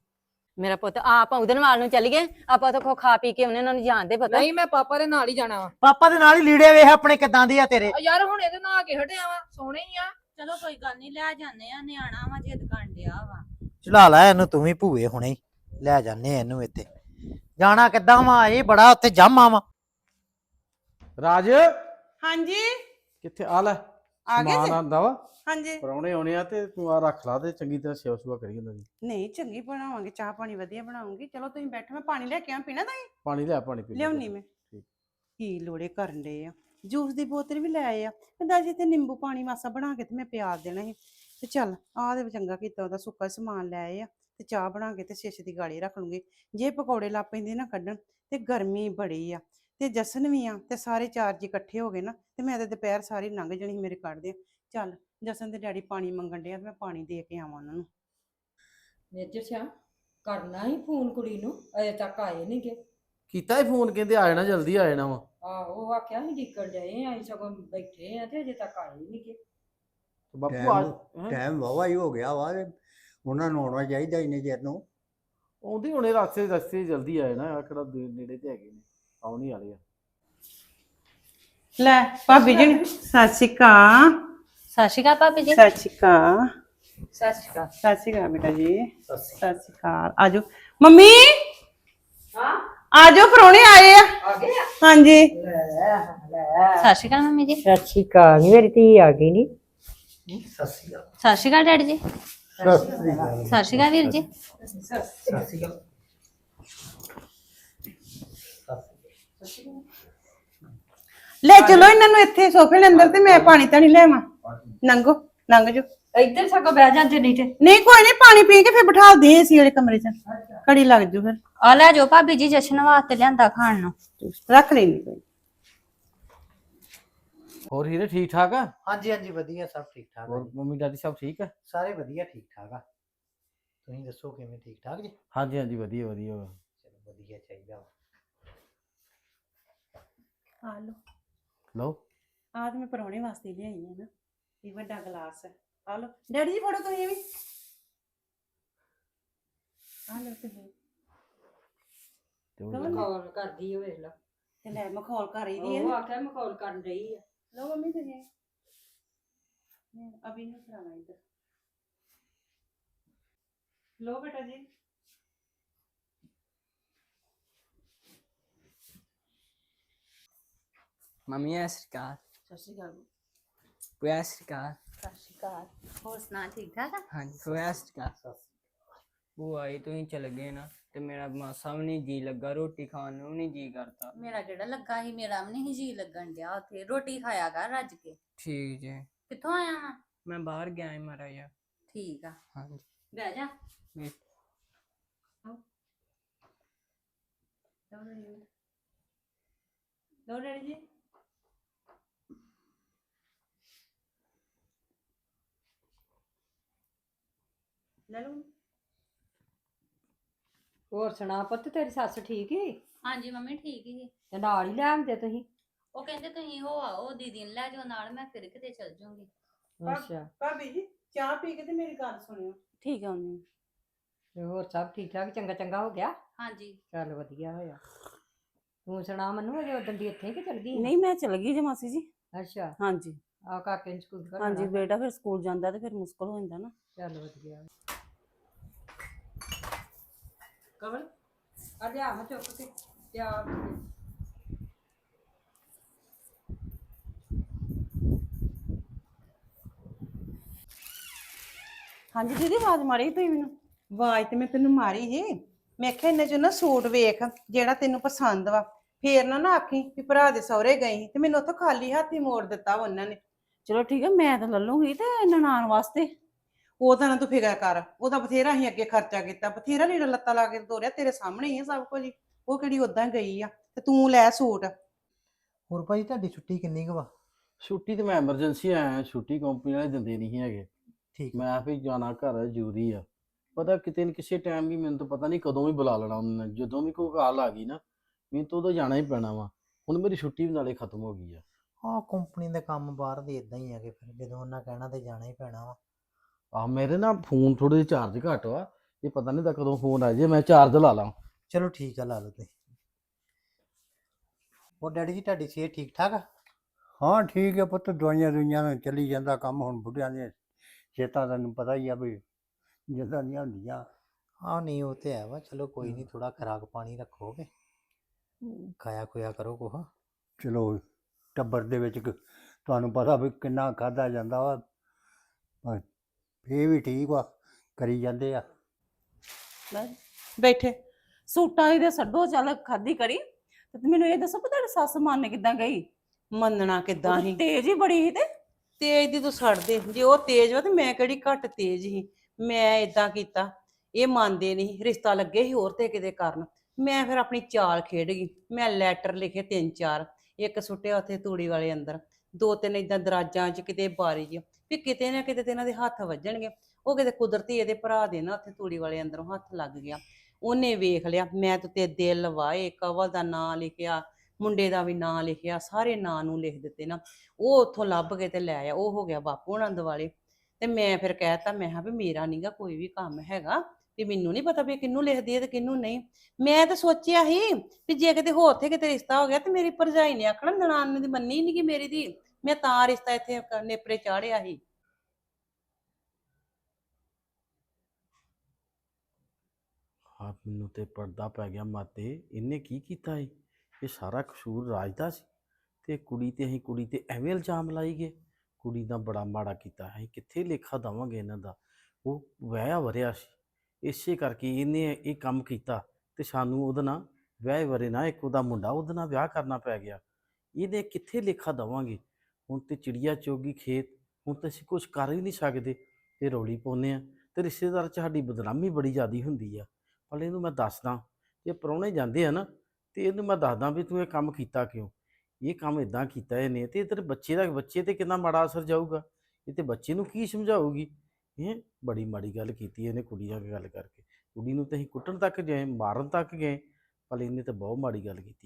ਮੇਰਾ ਪੁੱਤ ਆਪ ਉਹਦੇ ਨਾਲ ਨੂੰ ਚੱਲ ਗਏ ਆਪਾਂ ਤਾਂ ਕੋ ਖਾ ਪੀ ਕੇ ਉਹਨੇ ਉਹਨਾਂ ਨੂੰ ਜਾਣਦੇ ਪਤਾ। ਨਹੀਂ ਮੈਂ ਪਾਪਾ ਦੇ ਨਾਲ ਹੀ ਜਾਣਾ ਵਾ। ਪਾਪਾ ਦੇ ਨਾਲ ਹੀ ਲੀੜੇ ਵੇਖ ਆਪਣੇ ਕਿਦਾਂ ਦੇ ਆ ਤੇਰੇ। ਆ ਯਾਰ ਹੁਣ ਇਹਦੇ ਨਾਲ ਆ ਕੇ ਹਟਿਆ ਵਾ? ਸੋਹਣੇ ਹੀ ਆ। ਚਲੋ ਕੋਈ ਗੱਲ ਨਹੀਂ ਲੈ ਜਾਂਦੇ ਆ ਨਿਆਣਾ ਵਾ ਜਿੱਦ ਕਰਨ ਡਿਆ ਵਾ। ਚਲਾ ਲੈ ਇਹਨੂੰ ਤੂੰ ਵੀ ਭੂਏ ਹੁਣੇ ਹੀ। ਲੈ ਜਾਨੇ ਆ ਇਹਨੂੰ ਇੱਥੇ। ਜਾਣਾ ਕਿੱਦਾਂ ਵਾ? ਇਹ ਬੜਾ ਉੱਥੇ ਜਾਮਾ ਵਾ। ਰਾਜ? ਹਾਂਜੀ? ਕਿੱਥੇ? ਆ ਲੈ। ਆ ਗਏ ਸਮਾਨ ਜੀ? ਆਂਦਾ ਵਾ। ਹਾਂਜੀ। ਪਰੌਣੇ ਆਉਣੇ ਆ ਤੇ ਤੂੰ ਆ ਰੱਖ ਲਾ ਤੇ ਚੰਗੀ ਤਰ੍ਹਾਂ ਸੇਵਾ ਸੁਵਾ ਕਰੀ ਉਹਨਾਂ ਦੀ। ਨਹੀਂ ਚੰਗੀ ਬਣਾਵਾਂਗੇ ਚਾਹ ਪਾਣੀ ਵਧੀਆ ਬਣਾਉਂਗੀ। ਚਲੋ ਤੁਸੀਂ ਬੈਠੋ ਮੈਂ ਪਾਣੀ ਲੈ ਕੇ ਆਵਾਂ ਪੀਣਾ ਤਾਂ ਪਾਣੀ ਲਿਆ ਪਾਣੀ ਪੀ ਲੈ ਲਿਆਉਣੀ ਮੈਂ। ਠੀਕ। ਕੀ ਲੋੜੇ ਕਰਨ ਦੇ ਆ? ਜੂਸ ਦੀ ਬੋਤਲ ਵੀ ਲੈ ਆਏ ਆ। ਕਹਿੰਦਾ ਜੀ ਤੇ ਨਿੰਬੂ ਪਾਣੀ ਮਾਸਾ ਬਣਾ ਕੇ ਤੇ ਮੈਂ ਪਿਆਲ ਦੇਣਾ ਸੀ। ਤੇ ਚੱਲ ਆਹ ਦੇ ਚੰਗਾ ਕੀਤਾ ਉਹਦਾ ਸੁੱਕਾ ਸਮਾਨ ਲੈ ਆਏ ਆ। ਤੇ ਚਾਹ ਬਣਾ ਕੇ ਤੇ ਸ਼ੀਸ਼ੇ ਦੀ ਗਾੜੀ ਰੱਖ ਲੂੰਗੀ। ਜੇ ਪਕੌੜੇ ਲਾ ਪੈਂਦੇ ਨਾ ਕੱਢਣ ਤੇ ਗਰਮੀ ਬੜੀ ਆ। ਤੇ ਜਸਨ ਵੀ ਆ ਤੇ ਸਾਰੇ ਚਾਰ ਜੀ ਇਕੱਠੇ ਹੋ ਗਏ ਨਾ ਤੇ ਮੈਂ ਤੇ ਦੁਪਹਿਰ ਸਾਰੀ ਲੰਘ ਜਣੀ ਮੇਰੇ ਕੱਢਦੇ ਚੱਲ ਜਸਨ ਤੇ ਡੈਡੀ ਪਾਣੀ ਮੰਗਣ ਡਿਆ ਤੇ ਮੈਂ ਪਾਣੀ ਦੇ ਕੇ ਆਵਾਂ ਉਹਨਾਂ ਨੂੰ। ਮੇਜਰ ਸ਼ਾ ਕਰਨਾ ਹੀ ਫੋਨ ਕੁੜੀ ਨੂੰ ਅਜੇ ਤੱਕ ਆਏ ਨਹੀਂਗੇ ਕੀਤਾ ਹੀ ਫੋਨ ਕਹਿੰਦੇ ਆ ਜਾਣਾ ਜਲਦੀ ਆ ਜਾਣਾ ਵਾ। ਆਹੋ ਆਖਿਆ ਸੀ ਡਿੱਕਣ ਡਏ ਆਈ ਸਗੋਂ ਬੈਠੇ ਆ ਤੇ ਅਜੇ ਤੱਕ ਆਏ ਨਹੀਂਗੇ ਤੇ ਬਾਪੂ ਆ ਟਾਈਮ ਹੈਂ? ਟਾਈਮ ਵਾਵਾ ਹੀ ਹੋ ਗਿਆ ਵਾ ਤੇ ਉਹਨਾਂ ਨੂੰ ਆਉਣਾ ਚਾਹੀਦਾ ਇੰਨੇ ਚਿਰ ਨੂੰ। ਆਉਂਦੀ ਹੁਣੇ ਰਸਤੇ ਰਸਤੇ ਜਲਦੀ ਆ ਜਾਣਾ ਆ ਕਿਹੜਾ ਦੇ- ਨੇੜੇ ਤੇ ਹੈਗੇ ਨੇ ਆਉਣੀ ਵਾਲੇ ਆ। ਲੈ ਭਾਬੀ ਜੀ ਸਤਿ ਸ਼੍ਰੀ ਅਕਾਲ। ਸਤਿ ਸ਼੍ਰੀ ਅਕਾਲ ਭਾਬੀ ਜੀ ਸਤਿ ਸ਼੍ਰੀ ਅਕਾਲ ਸਤਿ ਸ਼੍ਰੀ ਅਕਾਲ ਸਤਿ ਸ਼੍ਰੀ ਅਕਾਲ ਬੇਟਾ ਜੀ ਸਤਿ ਸ਼੍ਰੀ ਅਕਾਲ ਆਜੋ ਮੰਮੀ ਹਾਂ ਆਜੋ ਪਰੋਣੇ ਆਏ ਆ ਆ ਗਏ ਹਾਂਜੀ ਲੈ ਲੈ ਸਤਿ ਸ਼੍ਰੀ ਅਕਾਲ ਮੰਮੀ ਜੀ ਸਤਿ ਸ਼੍ਰੀ ਅਕਾਲ ਨੀ ਮੇਰੀ ਧੀ ਆ ਗਈ ਨੀ ਸਤਿ ਸ਼੍ਰੀ ਅਕਾਲ ਡੈਡੀ ਜੀ ਸਤਿ ਸ੍ਰੀ ਅਕਾਲ ਸਤਿ ਸ਼੍ਰੀ ਅਕਾਲ ਵੀਰ ਜੀ ਲੈ ਚਲੋ ਇਹਨਾਂ ਨੂੰ ਇੱਥੇ ਸੋਫੇ ਦੇ ਅੰਦਰ ਤੇ ਮੈਂ ਪਾਣੀ ਤਾਂ ਨਹੀਂ ਲੈਵਾਂ ਨੰਗੋ ਨੰਗ ਜੋ। ਇੱਧਰ ਸਗੋਂ ਬਹਿ ਜਾਂਦੇ ਨਹੀਂ ਤੇ। ਨਹੀਂ ਕੋਈ ਨਹੀਂ ਪਾਣੀ ਪੀ ਕੇ ਫਿਰ ਬਿਠਾ ਦੇ ਏਸੀ ਵਾਲੇ ਕਮਰੇ 'ਚ। ਘੜੀ ਲੱਗ ਜੂ ਫਿਰ। ਆ ਲੈ ਜੋ ਭਾਬੀ ਜੀ ਜਸ਼ਨ ਵਾਸਤੇ ਲਿਆਂਦਾ ਖਾਣ ਨੂੰ। ਰੱਖ ਲੈਣੀ ਕੋਈ। ਹੋਰ ਹੀਰੇ ਠੀਕ ਠਾਕ ਆ? ਹਾਂਜੀ ਹਾਂਜੀ ਵਧੀਆ ਸਭ ਠੀਕ ਠਾਕ ਆ ਹੋਰ ਜੀ। ਮੰਮੀ ਡੈਡੀ ਸਭ ਠੀਕ ਆ? ਸਾਰੇ ਵਧੀਆ ਠੀਕ ਠਾਕ ਆ। ਤੁਸੀਂ ਦੱਸੋ ਕਿਵੇਂ ਠੀਕ ਠਾਕ ਜੀ? ਹਾਂਜੀ ਹਾਂਜੀ ਵਧੀਆ ਵਧੀਆ। ਚਲੋ ਵਧੀਆ ਚਾਹੀਦਾ ਵਾ। ਆ ਲੋ ਲਓ। ਆਹ ਤੇ ਮੈਂ ਪਰੌਣੇ ਵਾਸਤੇ ਲਿਆਈ ਆ ਨਾ। ਇਹ ਵੱਡਾ ਗਲਾਸ ਹੈ। ਆ ਲੋ ਡੈਡੀ ਜੀ ਫੜੋ ਤੁਸੀਂ ਇਹ ਵੀ। ਆ ਲੋ ਤੁਸੀਂ। ਤੇ ਉਹ ਕੌਣ? ਮਖੌਲ ਕਰਦੀ ਓ ਵੇਖ ਲਾ ਤੇ ਲੈ ਮਖੌਲ ਕਰ ਰਹੀ ਦੀ ਹੈ। ਉਹ ਆਖਿਆ ਮਖੌਲ ਕਰਨ ਰਹੀ ਆ। ਲੋ ਮੰਮੀ ਤੁਸੀਂ। ਅਭੀ ਨੂੰ ਫੜਾਣਾ ਇੱਧਰ। ਲੋ ਬੇਟਾ ਜੀ। ਮੰਮੀ ਸਤਿ ਸ਼੍ਰੀ ਅਕਾਲ। ਸਤਿ ਸ਼੍ਰੀ ਅਕਾਲ। ਭੂਆ ਸਤਿ ਸ਼੍ਰੀ ਅਕਾਲ ਸਤਿ ਸ਼੍ਰੀ ਅਕਾਲ ਹੋਰ ਸੁਣਾ ਠੀਕ ਠਾਕ ਆ ਹਾਂਜੀ ਭੂਆ ਸਤਿ ਸ਼੍ਰੀ ਅਕਾਲ ਭੂਆ ਜੀ ਤੁਸੀਂ ਚਲੇ ਗਏ ਨਾ ਤੇ ਮੇਰਾ ਮਾਸਾ ਵੀ ਨਹੀਂ ਜੀ ਲੱਗਾ ਰੋਟੀ ਖਾਣ ਨੂੰ ਵੀ ਨਹੀਂ ਜੀ ਕਰਦਾ ਮੇਰਾ ਜਿਹੜਾ ਲੱਗਾ ਸੀ ਮੇਰਾ ਵੀ ਨਹੀਂ ਜੀ ਲੱਗਣ ਡਿਆ ਉੱਥੇ ਰੋਟੀ ਖਾਇਆ ਕਰ ਰੱਜ ਕੇ ਠੀਕ ਜੀ ਕਿੱਥੋਂ ਆਇਆ ਵਾ ਮੈਂ ਬਾਹਰ ਗਿਆ ਹਾਂ ਮਾਰਾ ਯਾਰ ਠੀਕ ਆ ਹਾਂਜੀ ਬਹਿ ਜਾ ਮੈਂ- ਲੋ ਡੈਡੀ ਜੀ ਲੈ ਲਓ। ਹੋਰ ਸੁਣਾ ਪੁੱਤ ਤੇਰੀ ਸੱਸ ਠੀਕ ਈ ਹਾਂਜੀ ਮੰਮੀ ਠੀਕ ਹੀ ਤੇ ਨਾਲ ਹੀ ਲੈ ਆਉਂਦੇ ਤੁਸੀਂ? ਉਹ ਕਹਿੰਦੇ ਤੁਸੀਂ ਹੋ ਆਓ ਦੀਦੀ ਨੂੰ ਲੈ ਜਾਓ ਨਾਲ ਮੈਂ ਫਿਰ ਕਿਤੇ ਚਲ ਜਾਊਂਗੀ ਅੱਛਾ। ਭਾਬੀ ਜੀ ਚਾਹ ਪੀ ਕੇ ਤੇ ਮੇਰੀ ਗੱਲ ਸੁਣਿਓ। ਠੀਕ ਆ ਉਹਨੇ ਤੇ ਹੋਰ ਸਭ ਠੀਕ ਠਾਕ? ਚੰਗਾ ਚੰਗਾ ਹੋ ਗਿਆ? ਹਾਂਜੀ। ਚੱਲ ਵਧੀਆ ਹੋਇਆ। ਤੂੰ ਸੁਣਾ ਮੈਨੂੰ ਅਜੇ ਉਦੋਂ ਦੀ ਇੱਥੇ ਕਿ ਚਲ ਗਈ? ਨਹੀਂ ਮੈਂ ਚਲ ਗਈ ਜੇ ਮਾਸੀ ਜੀ। ਅੱਛਾ। ਹਾਂਜੀ। ਆ ਕਾਕੇ ਨੂੰ ਸਕੂਲ ਕਰ ਹਾਂਜੀ ਬੇਟਾ ਫਿਰ ਸਕੂਲ ਜਾਂਦਾ ਤੇ ਫਿਰ ਮੁਸ਼ਕਲ ਹੋ ਜਾਂਦਾ ਨਾ। ਚੱਲ ਵਧੀਆ। ਕਵਲ? ਆ ਲਿਆ ਚੁੱਕ ਕੇ ਤਿਆਰ। ਹਾਂਜੀ ਦੀਦੀ ਆਵਾਜ਼ ਮਾਰੀ ਤੁਸੀਂ ਮੈਨੂੰ? ਆਵਾਜ਼ ਤੇ ਮੈਂ ਤੈਨੂੰ ਮਾਰੀ ਜੀ ਮੈਂ ਕਿਹਾ ਇੰਨੇ ਚੋਂ ਨਾ ਸੂਟ ਵੇਖ ਜਿਹੜਾ ਤੈਨੂੰ ਪਸੰਦ ਵਾ। ਫੇਰ ਨਾ ਨਾ ਆਖੀ ਵੀ ਭਰਾ ਦੇ ਸਹੁਰੇ ਗਈ ਸੀ ਤੇ ਮੈਨੂੰ ਉੱਥੋਂ ਖਾਲੀ ਹੱਥ ਹੀ ਮੋੜ ਦਿੱਤਾ ਵਾ ਉਹਨਾਂ ਨੇ। ਚਲੋ ਠੀਕ ਹੈ ਮੈਂ ਤਾਂ ਲੈ ਲੂੰਗੀ ਤੇ ਨਨਾਣ ਵਾਸਤੇ। ਉਹ ਤਾਂ ਨਾ ਤੂੰ ਫਿਕਰ ਕਰ ਉਹਦਾ ਬਥੇਰਾ ਹੀ ਅੱਗੇ ਖਰਚਾ ਕੀਤਾ ਬਥੇਰਾ ਲੀੜਾ ਲੱਤਾ ਲਾ ਕੇ ਤੋਰਿਆ ਤੇਰੇ ਸਾਹਮਣੇ ਹੀ ਆ ਸਭ ਕੁਝ ਹੀ। ਉਹ ਕਿਹੜੀ ਉਦਾਂ ਗਈ ਆ ਤੇ ਤੂੰ ਲੈ ਸੂਟ। ਹੋਰ ਭਾਈ ਤੁਹਾਡੀ ਛੁੱਟੀ ਕਿੰਨੀ ਕੁ ਵਾ? ਛੁੱਟੀ ਤੇ ਮੈਂ ਐਮਰਜੈਂਸੀ ਆਇਆ ਛੁੱਟੀ ਕੰਪਨੀ ਵਾਲੇ ਦਿੰਦੇ ਨਹੀਂ ਹੈਗੇ। ਠੀਕ ਮੈਂ ਵੀ ਜਾਣਾ ਘਰ ਜ਼ਰੂਰੀ ਆ। ਪਤਾ ਕਿਤੇ ਨਾ ਕਿਸੇ ਟਾਈਮ ਵੀ ਮੈਨੂੰ ਤਾਂ ਪਤਾ ਨਹੀਂ ਕਦੋਂ ਵੀ ਬੁਲਾ ਲੈਣਾ ਉਹਨਾਂ ਨੇ ਜਦੋਂ ਵੀ ਕੋਈ ਕਾਲ ਆ ਗਈ ਨਾ ਮੈਨੂੰ ਤਾਂ ਉਦੋਂ ਜਾਣਾ ਹੀ ਪੈਣਾ ਵਾ ਹੁਣ ਮੇਰੀ ਛੁੱਟੀ ਵੀ ਨਾਲੇ ਖਤਮ ਹੋ ਗਈ ਆ। ਆਹ ਕੰਪਨੀ ਦੇ ਕੰਮ ਬਾਹਰ ਦੇ ਇਦਾਂ ਹੀ ਹੈਗੇ ਫਿਰ ਜਦੋਂ ਉਹਨਾਂ ਕਹਿਣਾ ਤੇ ਜਾਣਾ ਹੀ ਪੈਣਾ ਵਾ। ਆ ਮੇਰੇ ਨਾ ਫੋਨ ਥੋੜੇ ਜਿਹਾ ਚਾਰਜ ਘੱਟ ਵਾ ਇਹ ਪਤਾ ਨਹੀਂ ਤਾਂ ਕਦੋਂ ਫੋਨ ਆ ਜੇ ਮੈਂ ਚਾਰਜ ਲਾ ਲਾਂ। ਚਲੋ ਠੀਕ ਆ ਲਾ ਲਓ ਤੁਸੀਂ। ਹੋਰ ਡੈਡੀ ਜੀ ਤੁਹਾਡੀ ਸਿਹਤ ਠੀਕ ਠਾਕ ਆ? ਹਾਂ ਠੀਕ ਹੈ ਪੁੱਤ ਦਵਾਈਆਂ ਦੁਈਆਂ ਨਾਲ ਚੱਲੀ ਜਾਂਦਾ ਕੰਮ ਹੁਣ ਬੁੱਢਿਆਂ ਦੇ ਸਿਹਤਾਂ ਤੈਨੂੰ ਪਤਾ ਹੀ ਆ ਵੀ ਜਿੱਦਾਂ ਦੀਆਂ ਹੁੰਦੀਆਂ। ਆਹ ਨਹੀਂ ਉਹ ਤੇ ਹੈ ਵਾ ਚਲੋ ਕੋਈ ਨਹੀਂ ਥੋੜਾ ਖਰਾਕ ਪਾਣੀ ਰੱਖੋਗੇ। ਖਾਇਆ ਖੁਆ ਕਰੋ ਕੋਹ ਚਲੋ ਟੱਬਰ ਦੇ ਵਿੱਚ ਕ- ਤੁਹਾਨੂੰ ਪਤਾ ਵੀ ਕਿੰਨਾ ਖਾਦਾ ਜਾਂਦਾ ਵਾ। ਪਰ ਇਹ ਵੀ ਠੀਕ ਵਾ ਕਰੀ ਜਾਂਦੇ ਆ। ਬੈਠੇ। ਸੂਟਾਂ ਦੀ ਤੇ ਛੱਡੋ ਚੱਲ ਖਾਦੀ ਕਰੀ। ਤੇ ਮੈਨੂੰ ਇਹ ਦੱਸੋ ਵੀ ਤੁਹਾਡੀ ਸੱਸ ਮੰਨ ਕਿਦਾਂ ਗਈ? ਮੰਨਣਾ ਕਿਦਾਂ ਹੀ ਤੇਜ਼ ਹੀ ਬੜੀ ਸੀ ਤੇ? ਤੇਜ਼ ਦੀ ਤੂੰ ਛੱਡ ਦੇ ਜੇ ਉਹ ਤੇਜ਼ ਵਾ ਤੇ ਮੈਂ ਕਿਹੜੀ ਘੱਟ ਤੇਜ਼ ਸੀ? ਮੈਂ ਇਦਾਂ ਕੀਤਾ। ਇਹ ਮੰਨਦੇ ਨਹੀਂ ਰਿਸ਼ਤਾ ਲੱਗੇ ਸੀ ਹੋਰ ਤੇ ਕਿਤੇ ਕਰਨ। ਮੈਂ ਫਿਰ ਆਪਣੀ ਚਾਲ ਖੇਡ ਗਈ। ਮੈਂ ਲੈਟਰ ਲਿਖੇ ਤਿੰਨ ਚਾਰ। ਇੱਕ ਸੁੱਟਿਆ ਉੱਥੇ ਤੂੜੀ ਵਾਲੇ ਅੰਦਰ। ਦੋ ਤਿੰਨ ਇਦਾਂ ਦਰਾਜਾਂ 'ਚ ਕਿਤੇ ਬਾਰੀ 'ਚ। ਵੀ ਕਿਤੇ ਨਾ ਕਿਤੇ ਤੇ ਇਹਨਾਂ ਦੇ ਹੱਥ ਵੱਜਣਗੇ। ਉਹ ਕਿਤੇ ਕੁਦਰਤੀ ਇਹਦੇ ਭਰਾ ਦੇ ਨਾ ਉੱਥੇ ਤੂੜੀ ਵਾਲੇ ਅੰਦਰੋਂ ਹੱਥ ਲੱਗ ਗਿਆ। ਉਹਨੇ ਵੇਖ ਲਿਆ, ਮੈਂ ਤੇ ਤੇ ਦਿਲ ਵਾਏ ਕਵਲ ਦਾ ਨਾਂ ਲਿਖਿਆ, ਮੁੰਡੇ ਦਾ ਵੀ ਨਾਂ ਲਿਖਿਆ, ਸਾਰੇ ਨਾਂ ਨੂੰ ਲਿਖ ਦਿੱਤੇ ਨਾ। ਉਹ ਉੱਥੋਂ ਲੱਭ ਕੇ ਤੇ ਲੈ ਆਇਆ ਉਹ ਹੋ ਗਿਆ ਬਾਪੂ ਹੁਣਾਂ ਦੁਆਲੇ ਤੇ ਮੈਂ ਫਿਰ ਕਹਿਤਾ, ਮੈਂ ਕਿਹਾ ਵੀ ਮੇਰਾ ਨਹੀਂਗਾ ਕੋਈ ਵੀ ਕੰਮ ਹੈਗਾ ਤੇ ਮੈਨੂੰ ਨਹੀਂ ਪਤਾ ਵੀ ਕਿਹਨੂੰ ਲਿਖਦੀ ਹੈ ਤੇ ਕਿਹਨੂੰ ਨਹੀਂ। ਮੈਂ ਤਾਂ ਸੋਚਿਆ ਸੀ ਵੀ ਜੇ ਕਿਤੇ ਹੋਰ ਤੇ ਕਿਤੇ ਰਿਸ਼ਤਾ ਹੋ ਗਿਆ ਤੇ ਮੇਰੀ ਭਰਜਾਈ ਨੇ ਆਖਣਾ, ਨਨਾਣ ਦੀ ਮੰਨੀ ਨਹੀਂ ਕਿ ਮੇਰੀ ਦੀ ਮੈਂ ਤਾਂ ਰਿਸ਼ਤਾ ਇੱਥੇ ਕ- ਨੇਪਰੇ ਚਾੜਿਆ ਸੀ। ਆ ਮੈਨੂੰ ਤੇ ਪਰਦਾ ਪੈ ਗਿਆ ਮਾਤੇ, ਇਹਨੇ ਕੀ ਕੀਤਾ ਏ ਇਹ ਸਾਰਾ ਕਸੂਰ ਰਾਜ ਦਾ ਸੀ। ਤੇ ਕੁੜੀ ਤੇ ਅਸੀਂ ਕੁੜੀ ਤੇ ਐਵੇਂ ਇਲਜ਼ਾਮ ਲਾਈ ਗਏ। ਕੁੜੀ ਦਾ ਬੜਾ ਮਾੜਾ ਕੀਤਾ, ਅਸੀਂ ਕਿੱਥੇ ਲੇਖਾ ਦਵਾਂਗੇ ਇਹਨਾਂ ਦਾ? ਉਹ ਵਿਆਹ ਵਰਿਆ ਸੀ। ਇਸੇ ਕਰਕੇ ਇਹਨੇ ਇਹ ਕੰਮ ਕੀਤਾ ਤੇ ਸਾਨੂੰ ਉਹਦੇ ਨਾਲ ਵਿਆਹ ਵਰੇ ਨਾ ਇੱਕ ਉਹਦਾ ਮੁੰਡਾ ਉਹਦੇ ਨਾਲ ਵਿਆਹ ਕਰਨਾ ਪੈ ਗਿਆ। ਇਹਦੇ ਕਿੱਥੇ ਲੇਖਾ ਦਵਾਂਗੇ? ਹੁਣ ਤੇ ਚਿੜੀਆ ਚੋਗੀ ਖੇਤ, ਹੁਣ ਤਾਂ ਅਸੀਂ ਕੁਝ ਕਰ ਹੀ ਨਹੀਂ ਸਕਦੇ, ਤੇ ਰੌਲੀ ਪਾਉਂਦੇ ਆ ਤੇ ਰਿਸ਼ਤੇਦਾਰ ਚ ਸਾਡੀ ਬਦਨਾਮੀ ਬੜੀ ਜ਼ਿਆਦੀ ਹੁੰਦੀ ਆ। ਪਰ ਇਹਨੂੰ ਮੈਂ ਦੱਸਦਾ, ਜੇ ਪ੍ਰਾਹੁਣੇ ਜਾਂਦੇ ਆ ਨਾ, ਤੇ ਇਹਨੂੰ ਮੈਂ ਦੱਸਦਾ ਵੀ ਤੂੰ ਇਹ ਕੰਮ ਕੀਤਾ ਕਿਉਂ? ਇਹ ਕੰਮ ਇਦਾਂ ਕੀਤਾ ਇਹਨੇ, ਤੇ ਤੇਰੇ ਬੱਚੇ ਦਾ, ਬੱਚੇ ਤੇ ਕਿੰਨਾ ਮਾੜਾ ਅਸਰ ਜਾਊਗਾ? ਇਹ ਤੇ ਬੱਚੇ ਨੂੰ ਕੀ ਸਮਝਾਊਗੀ? ਇਹ ਬੜੀ ਮਾੜੀ ਗੱਲ ਕੀਤੀ ਇਹਨੇ ਕੁੜੀ ਨਾਲ ਗੱਲ ਕਰਕੇ। ਕੁੜੀ ਨੂੰ ਤੇ ਅਸੀਂ ਕੁੱਟਣ ਤੱਕ ਗਏ, ਮਾਰਨ ਤੱਕ ਗਏ, ਪਰ ਇਹਨੇ ਤਾਂ ਬਹੁਤ ਮਾੜੀ ਗੱਲ ਕੀਤੀ।